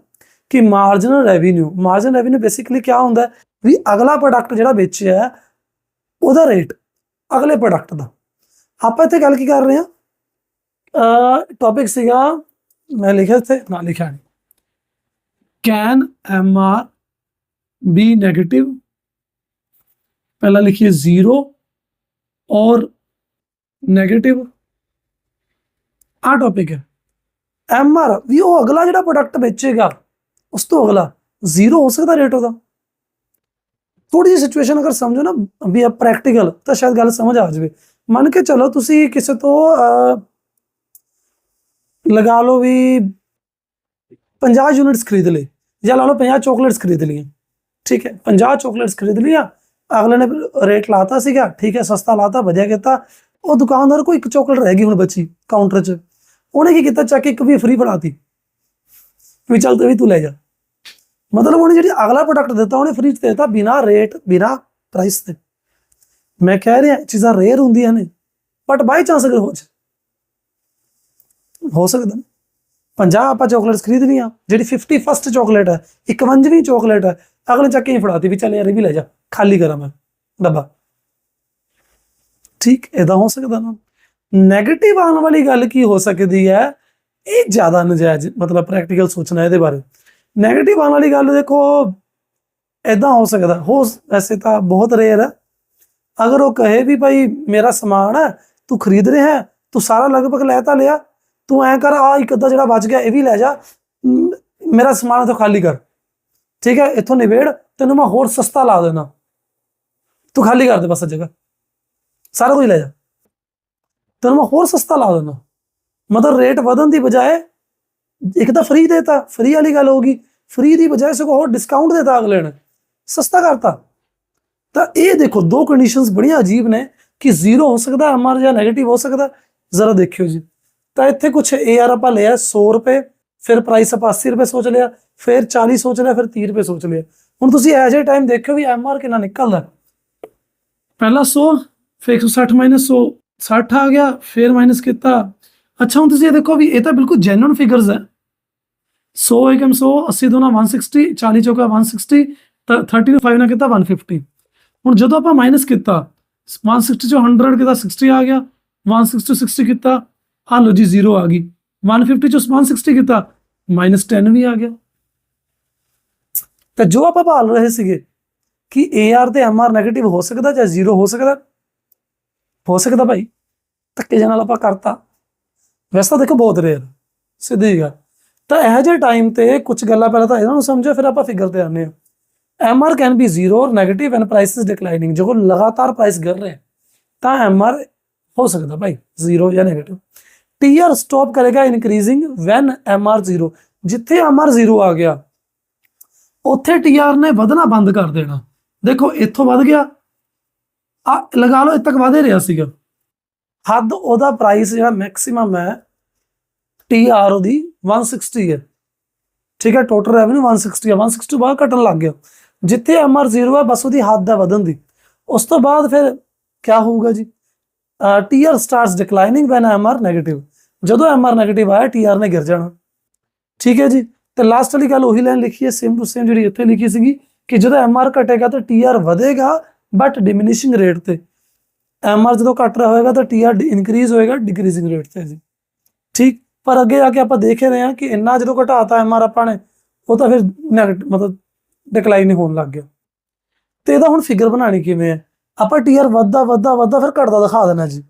ਕਿ marginal revenue marginal revenue basically ਕੀ ਹੁੰਦਾ? ਵੀ ਅਗਲਾ ਪ੍ਰੋਡਕਟ ਜਿਹੜਾ ਵੇਚਿਆ ਹੈ, ਉਹਦਾ ਰੇਟ ਅਗਲੇ ਪ੍ਰੋਡਕਟ ਦਾ। ਆਪਾਂ ਇੱਥੇ ਗੱਲ ਕੀ ਕਰ ਰਹੇ ਹਾਂ? ਅ ਟੌਪਿਕ ਸੀਗਾ ਮੈਂ ਲਿਖਿਆ ਇੱਥੇ ਨਾ ਲਿਖਿਆ ਨਹੀਂ can M R be negative ਪਹਿਲਾਂ ਲਿਖੀਏ 0 ਔਰ 네ਗੇਟਿਵ ਆ ਟੌਪਿਕ ਹੈ। ਐਮ ਆਰ ਵੀ ਉਹ ਅਗਲਾ ਜਿਹੜਾ ਪ੍ਰੋਡਕਟ ਵੇਚੇਗਾ ਉਸ ਤੋਂ ਅਗਲਾ ਜ਼ੀਰੋ ਹੋ ਸਕਦਾ ਰੇਟ ਉਹਦਾ। ਥੋੜੀ ਜਿਹੀ ਸਿਚੁਏਸ਼ਨ ਅਗਰ ਸਮਝੋ ਨਾ, ਵੀ ਆ ਪ੍ਰੈਕਟੀਕਲ ਤਾਂ ਸ਼ਾਇਦ ਗੱਲ ਸਮਝ ਆ ਜਾਵੇ। ਮੰਨ ਕੇ ਚਲੋ ਤੁਸੀਂ ਕਿਸੇ ਤੋਂ ਲਗਾ ਲਓ ਵੀ 50 ਯੂਨਿਟਸ ਖਰੀਦ ਲਏ, ਜਾਂ ਲਾ ਲਓ 50 ਚਾਕਲੇਟਸ ਖਰੀਦ ਲਈਆਂ। ਠੀਕ ਹੈ 50 ਚਾਕਲੇਟਸ ਖਰੀਦ ਲਈਆਂ, ਅਗਲੇ ਨੇ ਰੇਟ ਲਾਤਾ ਸੀਗਾ, ਠੀਕ ਹੈ, ਸਸਤਾ ਲਾਤਾ, ਵਧੀਆ ਕੀਤਾ। ਉਹ ਦੁਕਾਨਦਾਰ ਕੋਈ ਇੱਕ ਚਾਕਲੇਟ ਰਹਿ ਗਈ ਹੁਣ ਬੱਚੀ ਕਾਊਂਟਰ 'ਚ। ਉਹਨੇ ਕੀ ਕੀਤਾ, ਚੱਕ ਇੱਕ ਵੀ ਫ੍ਰੀ ਫੜਾਤੀ ਵੀ ਚੱਲ ਤੇ ਵੀ ਤੂੰ ਲੈ ਜਾ। ਮਤਲਬ ਉਹਨੇ ਜਿਹੜੀ ਅਗਲਾ ਪ੍ਰੋਡਕਟ ਦਿੱਤਾ, ਉਹਨੇ ਫ੍ਰੀ ਚ ਦਿੱਤਾ ਬਿਨਾ ਰੇਟ ਬਿਨਾ ਪ੍ਰਾਈਸ ਤੇ ਮੈਂ ਕਹਿ ਰਿਹਾ ਚੀਜ਼ਾਂ ਰੇਅਰ ਹੁੰਦੀਆਂ ਨੇ ਬਟ ਬਾਈ ਚਾਂਸ ਅਗਰ ਹੋ ਜਾ ਹੋ ਸਕਦਾ। 50 ਆਪਾਂ ਚਾਕਲੇਟਸ ਖਰੀਦ ਲਈਆਂ ਜਿਹੜੀ 51st ਚਾਕਲੇਟ ਹੈ 51ਵੀਂ ਚਾਕਲੇਟ ਹੈ, ਅਗਲੇ ਚੱਕ ਕੇ ਫੜਾਤੀ ਵੀ ਚੱਲ ਯਾਰ, ਇਹ ਵੀ ਲੈ ਜਾ, ਖਾਲੀ ਕਰਾਂ ਮੈਂ, ਡੱਬਾ। ਠੀਕ ਇਹਦਾ ਹੋ ਸਕਦਾ ਨਾ। 네ਗੇਟਿਵ ਆਉਣ ਵਾਲੀ ਗੱਲ ਕੀ ਹੋ ਸਕਦੀ ਹੈ? ਇਹ ਜ਼ਿਆਦਾ ਨਜਾਇਜ਼, ਮਤਲਬ ਪ੍ਰੈਕਟੀਕਲ ਸੋਚਣਾ ਇਹਦੇ ਬਾਰੇ। 네ਗੇਟਿਵ ਆਉਣ ਵਾਲੀ ਗੱਲ ਦੇਖੋ ਐਦਾਂ ਹੋ ਸਕਦਾ। ਹੋ ਵੈਸੇ ਤਾਂ ਬਹੁਤ ਰੇਅਰ ਹੈ ਅਗਰ ਉਹ ਕਹੇ ਵੀ ਭਾਈ ਮੇਰਾ ਸਮਾਨ ਹੈ ਤੂੰ ਖਰੀਦ ਰਿਹਾ ਹੈ, ਤੂੰ ਸਾਰਾ ਲਗਭਗ ਲੈ ਤਾਂ ਲਿਆ, ਤੂੰ ਐ ਕਰ ਆ ਇੱਕ ਅੱਧਾ ਜਿਹੜਾ ਬਚ ਗਿਆ, ਇਹ ਵੀ ਲੈ ਜਾ ਮੇਰਾ ਸਮਾਨ ਇੱਥੋਂ ਖਾਲੀ ਕਰ। ਠੀਕ ਹੈ, ਇੱਥੋਂ ਨਿਬੇੜ, ਤੈਨੂੰ ਮੈਂ ਹੋਰ ਸਸਤਾ ਲਾ ਦੇਣਾ ਤੂੰ ਖਾਲੀ ਕਰ ਦੇ ਬਸ ਜਗ੍ਹਾ। ਸਾਰਾ ਕੁਝ ਲੈ ਜਾ। ਤੈਨੂੰ ਮੈਂ ਹੋਰ ਸਸਤਾ ਲਾ ਦੇਣਾ ਮਤਲਬ ਰੇਟ ਵਧਣ ਦੀ ਬਜਾਏ ਇੱਕ ਤਾਂ ਫ੍ਰੀ ਦੇਤਾ ਫ੍ਰੀ ਵਾਲੀ ਗੱਲ ਹੋਗੀ ਫ੍ਰੀ ਦੀ ਬਜਾਏ ਸਗੋਂ ਹੋਰ ਡਿਸਕਾਊਂਟ ਦੇਤਾ ਅਗਲੇ ਨੇ ਸਸਤਾ ਕਰਤਾ। ਤਾਂ ਇਹ ਦੇਖੋ, ਦੋ ਕੰਡੀਸ਼ਨਸ ਬੜੀਆਂ ਅਜੀਬ ਨੇ ਕਿ ਜ਼ੀਰੋ ਹੋ ਸਕਦਾ ਐਮਆਰ ਜਾਂ 네ਗੇਟਿਵ ਹੋ ਸਕਦਾ। ਜ਼ਰਾ ਦੇਖਿਓ ਜੀ। ਤਾਂ ਇੱਥੇ ਕੁਝ ਏਆਰ ਆਪਾਂ ਲਿਆ 100 ਰੁਪਏ, ਫਿਰ ਪ੍ਰਾਈਸ ਆਪਾਂ 80 ਰੁਪਏ ਸੋਚ ਲਿਆ, ਫਿਰ 40 ਸੋਚ ਲਿਆ, ਫਿਰ 30 ਰੁਪਏ ਸੋਚ ਲਿਆ। ਹੁਣ ਤੁਸੀਂ ਐਜ ਏ ਟਾਈਮ ਦੇਖਿਓ ਵੀ ਐਮਆਰ ਕਿੰਨਾ ਨਿਕਲਦਾ। ਪਹਿਲਾ 100 ਫਿਰ 160 ਮਾਈਨਸ 100 60 ਆ ਗਿਆ, ਫਿਰ ਮਾਈਨਸ ਕੀਤਾ। ਅੱਛਾ, ਹੁਣ ਤੁਸੀਂ ਇਹ ਦੇਖੋ ਵੀ ਇਹ ਤਾਂ ਬਿਲਕੁਲ ਜੈਨੂਨ ਫਿਗਰਸ ਹੈ। 100 ਏਕਮ 100 80 ਦੋਨਾ 160 40 ਚੌਕਾ 160 ਤਾਂ 30 ਨੂੰ 5 ਨਾਲ ਕੀਤਾ 150 ਹੁਣ ਜਦੋਂ ਆਪਾਂ ਮਾਈਨਸ ਕੀਤਾ 160 ਚੋਂ 100 ਕੀਤਾ 60 ਆ ਗਿਆ 160 ਤੋਂ 60 ਕੀਤਾ ਆ ਲੋ ਜੀ 0 ਆ ਗਈ। 150 ਚੋਂ 160 ਕੀਤਾ ਮਾਈਨਸ 10 ਵੀ ਆ ਗਿਆ। ਤਾਂ ਜੋ ਆਪਾਂ ਭਾਲ ਰਹੇ ਸੀਗੇ ਕਿ AR ਤੇ MR 네ਗੇਟਿਵ ਹੋ ਸਕਦਾ ਜਾਂ 0 ਹੋ ਸਕਦਾ ਹੋ ਸਕਦਾ ਭਾਈ। ਧੱਕੇ ਜਿਹੇ ਨਾਲ ਆਪਾਂ ਕਰਤਾ। ਵੈਸੇ ਤਾਂ ਦੇਖੋ ਬਹੁਤ ਰੇਅਰ ਸਿੱਧੀ ਗੱਲ ਤਾਂ ਇਹੋ ਜਿਹੇ ਟਾਈਮ ਤੇ ਕੁਝ ਗੱਲਾਂ ਪਹਿਲਾਂ ਤਾਂ ਇਹਨਾਂ ਨੂੰ ਸਮਝੋ, ਫਿਰ ਆਪਾਂ ਫਿਗਰ ਤੇ ਆਉਂਦੇ ਹਾਂ। R can be zero or negative and price declining ਜਦੋਂ ਲਗਾਤਾਰ ਪ੍ਰਾਈਸ ਗਿਰ ਰਹੇ, ਤਾਂ ਤਾਂ ਆਰ ਹੋ ਸਕਦਾ ਭਾਈ ਜ਼ੀਰੋ ਜਾਂ 네ਗੇਟਿਵ ਆਰ ਸਟਾਪ ਕਰੇਗਾ increasing when M R zero ਜਿੱਥੇ ਐੱਮ ਆਰ ਜ਼ੀਰੋ ਆ ਗਿਆ, ਉੱਥੇ ਟੀ ਆਰ ਨੇ ਵਧਣਾ ਬੰਦ ਕਰ ਦੇਣਾ। ਦੇਖੋ, ਇੱਥੋਂ ਵੱਧ ਗਿਆ, ਆ ਲਗਾ ਲਓ, ਇੱਥੇ ਤੱਕ ਵਧ ਹੀ ਰਿਹਾ ਸੀਗਾ। ਹੱਦ ਉਹਦਾ ਪ੍ਰਾਈਸ ਜਿਹੜਾ ਮੈਕਸਿਮਮ ਹੈ ਟੀ ਆਰ ਉਹਦੀ 160 ਹੈ ਠੀਕ ਹੈ ਟੋਟਲ ਰੈਵਨਿਊ 160 ਹੈ 160 ਤੋਂ ਬਾਅਦ ਘਟਣ ਲੱਗ ਗਿਆ ਜਿੱਥੇ MR 0 ਹੈ ਬਸ ਉਹਦੀ ਹੱਦ ਹੈ ਵਧਣ ਦੀ ਉਸ ਤੋਂ ਬਾਅਦ ਫਿਰ ਕੀ ਹੋਊਗਾ ਜੀ TR starts declining when MR negative ਜਦੋਂ MR 네ਗੇਟਿਵ ਆਇਆ TR ਨੇ ਗਿਰ ਜਾਣਾ ਠੀਕ ਹੈ ਜੀ ਤੇ ਲਾਸਟ ਵਾਲੀ ਗੱਲ ਉਹੀ ਲਾਈਨ ਲਿਖੀ ਹੈ ਸੇਮ ਟੂ ਸੇਮ ਜਿਹੜੀ ਇੱਥੇ ਲਿਖੀ ਸੀਗੀ ਕਿ ਜਦੋਂ MR ਘਟੇਗਾ ਤਾਂ TR ਵਧੇਗਾ ਬਟ ਡਿਮਿਨਿਸ਼ਿੰਗ ਰੇਟ ਤੇ MR ਜਦੋਂ ਘਟ ਰਿਹਾ ਹੋਏਗਾ ਤਾਂ TR ਇਨਕਰੀਜ਼ ਹੋਏਗਾ ਡਿਕਰੀਜ਼ਿੰਗ ਰੇਟ ਤੇ ਜੀ ਠੀਕ ਪਰ ਅੱਗੇ ਆ ਕੇ ਆਪਾਂ ਦੇਖ ਰਹੇ ਹਾਂ ਕਿ ਇੰਨਾ ਜਦੋਂ ਘਟਾਤਾ MR ਆਪਾਂ ਨੇ, ਉਹ ਤਾਂ ਫਿਰ ਨੈਗੇਟਿਵ ਮਤਲਬ ਡਿਕਲਾਈਨ ਹੀ ਹੋਣ ਲੱਗ ਗਿਆ। ਤੇ ਇਹਦਾ ਹੁਣ ਫਿਗਰ ਬਣਾਣੀ ਕਿਵੇਂ ਹੈ? ਆਪਾਂ TR ਵੱਧਦਾ ਵੱਧਦਾ ਵੱਧਦਾ ਫਿਰ ਘਟਦਾ ਦਿਖਾ ਦੇਣਾ ਜੀ।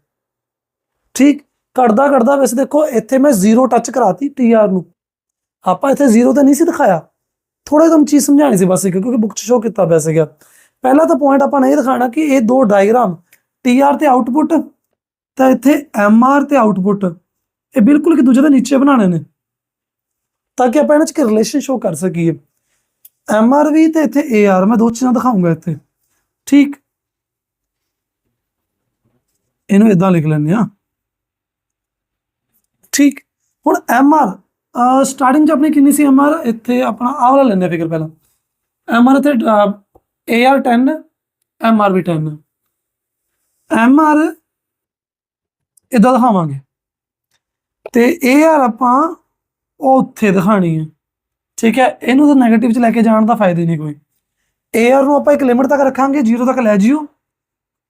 ਠੀਕ? ਘਟਦਾ ਘਟਦਾ ਵੈਸੇ ਦੇਖੋ, ਇੱਥੇ ਮੈਂ ਜ਼ੀਰੋ ਟੱਚ ਕਰਾਤੀ TR ਨੂੰ। ਆਪਾਂ ਇੱਥੇ ਜ਼ੀਰੋ ਤਾਂ ਨਹੀਂ ਸੀ ਦਿਖਾਇਆ। ਥੋੜਾ ਤੁਹਾਨੂੰ ਚੀਜ਼ ਸਮਝਾਣੀ ਸੀ ਬਸ ਕਿਉਂਕਿ ਬੁੱਕ 'ਚ ਸ਼ੋ ਕੀਤਾ ਪਿਆ ਸੀਗਾ। ਪਹਿਲਾ ਤਾਂ ਪੁਆਇੰਟ ਆਪਾਂ ਨੇ ਇਹ ਦਿਖਾਣਾ ਕਿ ਇਹ ਦੋ ਡਾਇਗਰਾਮ TR ਤੇ ਆਊਟਪੁੱਟ ਤਾਂ ਇੱਥੇ MR ਤੇ ਆਊਟਪੁੱਟ ਇਹ ਬਿਲਕੁਲ ਇੱਕ ਦੂਜੇ ਦੇ ਨੀਚੇ ਬਣਾਣੇ ਨੇ, ਤਾਂ ਕਿ ਆਪਾਂ ਇਹਨਾਂ 'ਚ ਇੱਕ ਰਿਲੇਸ਼ਨ ਸ਼ੋ ਕਰ ਸਕੀਏ। MR ਵੀ ਤੇ ਇੱਥੇ ਏ ਆਰ ਮੈਂ ਦੋ ਚੀਜ਼ਾਂ ਦਿਖਾਉਂਗਾ ਇੱਥੇ। ਠੀਕ। ਇਹਨੂੰ ਇਦਾਂ ਲਿਖ ਲੈਂਦੇ ਆ ਠੀਕ। ਹੁਣ MR ਸਟਾਰਟਿੰਗ 'ਚ ਆਪਣੀ ਕਿੰਨੀ ਸੀ MR ਇੱਥੇ ਆਪਣਾ ਆਹ ਵਾਲਾ ਲੈਂਦੇ ਫਿਕਰ ਪਹਿਲਾਂ। MR ਇੱਥੇ ਏ AR 10 ਆਰ ਵੀ 10 ਆਰ ਇਦਾਂ ਦਿਖਾਵਾਂਗੇ। ਤੇ AR ਆਪਾਂ ਉਹ ਉੱਥੇ ਦਿਖਾਣੀ ਹੈ। ਠੀਕ ਹੈ? ਇਹਨੂੰ ਤਾਂ 네ਗੇਟਿਵ 'ਚ ਲੈ ਕੇ ਜਾਣ ਦਾ ਫਾਇਦਾ ਨਹੀਂ ਕੋਈ। AR ਨੂੰ ਆਪਾਂ ਇੱਕ ਲਿਮਿਟ ਤੱਕ ਰੱਖਾਂਗੇ 0 ਤੱਕ ਲੈ ਜਿਓ।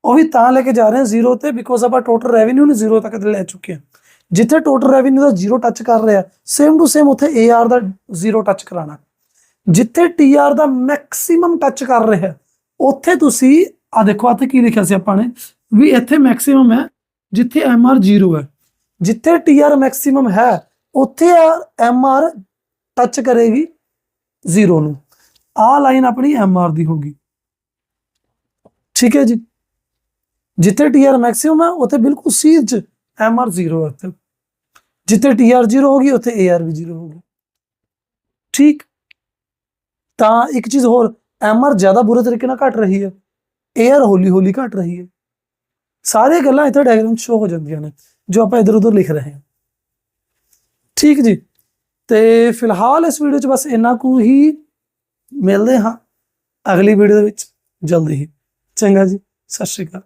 ਉਹ ਵੀ ਤਾਂ ਲੈ ਕੇ ਜਾ ਰਹੇ ਹਾਂ 0 ਤੇ ਬਿਕੋਜ਼ ਆਪਾਂ ਟੋਟਲ ਰੈਵਨਿਊ ਨੂੰ 0 ਤੱਕ ਲੈ ਚੁੱਕੇ ਹਾਂ। ਜਿੱਥੇ ਟੋਟਲ ਰੈਵਨਿਊ ਦਾ 0 ਟੱਚ ਕਰ ਰਿਹਾ ਸੇਮ ਟੂ ਸੇਮ ਉੱਥੇ AR ਦਾ 0 ਟੱਚ ਕਰਾਣਾ ਜਿੱਥੇ TR ਦਾ ਮੈਕਸਿਮਮ ਟੱਚ ਕਰ ਰਿਹਾ, ਉੱਥੇ ਤੁਸੀਂ ਆ ਦੇਖੋ ਇੱਥੇ ਕੀ ਲਿਖਿਆ ਸੀ ਆਪਾਂ ਨੇ? ਵੀ ਇੱਥੇ ਮੈਕਸਿਮਮ ਹੈ, ਜਿੱਥੇ MR 0 ਹੈ। ਜਿੱਥੇ TR ਮੈਕਸਿਮਮ ਹੈ, ਉੱਥੇ MR ਟੱਚ ਕਰੇਗੀ 0 ਨੂੰ। ਆ ਲਾਈਨ ਆਪਣੀ MR ਦੀ ਹੋਗੀ ਠੀਕ ਹੈ ਜੀ? ਜਿੱਥੇ TR ਮੈਕਸਿਮਮ ਹੈ, ਉੱਥੇ ਬਿਲਕੁਲ ਸੀਧ ਚ MR 0 ਹੈ ਉੱਥੇ। ਜਿੱਥੇ TR 0 ਹੋਗੀ ਉੱਥੇ AR ਵੀ 0 ਹੋਗੀ ਠੀਕ? ਤਾਂ ਇੱਕ ਚੀਜ਼ ਹੋਰ MR ਜ਼ਿਆਦਾ ਬੁਰੇ ਤਰੀਕੇ ਨਾਲ ਘਟ ਰਹੀ ਹੈ। AR ਹੌਲੀ ਹੌਲੀ ਘਟ ਰਹੀ ਹੈ। ਸਾਰੇ ਗੱਲਾਂ ਇੱਥੇ ਡਾਇਗਰਾਮ ਸ਼ੋ ਹੋ ਜਾਂਦੀਆਂ ਨੇ। ਜੋ ਆਪਾਂ ਇਧਰ ਉਧਰ ਲਿਖ ਰਹੇ ਹਾਂ। ਠੀਕ ਜੀ? ਤੇ ਫਿਲਹਾਲ ਇਸ ਵੀਡੀਓ 'ਚ ਬਸ ਇੰਨਾ ਕੁ ਹੀ। ਮਿਲਦੇ ਹਾਂ ਅਗਲੀ ਵੀਡੀਓ ਦੇ ਵਿੱਚ। ਜਲਦੀ ਹੀ। ਚੰਗਾ ਜੀ। ਸਤਿ ਸ਼੍ਰੀ ਅਕਾਲ।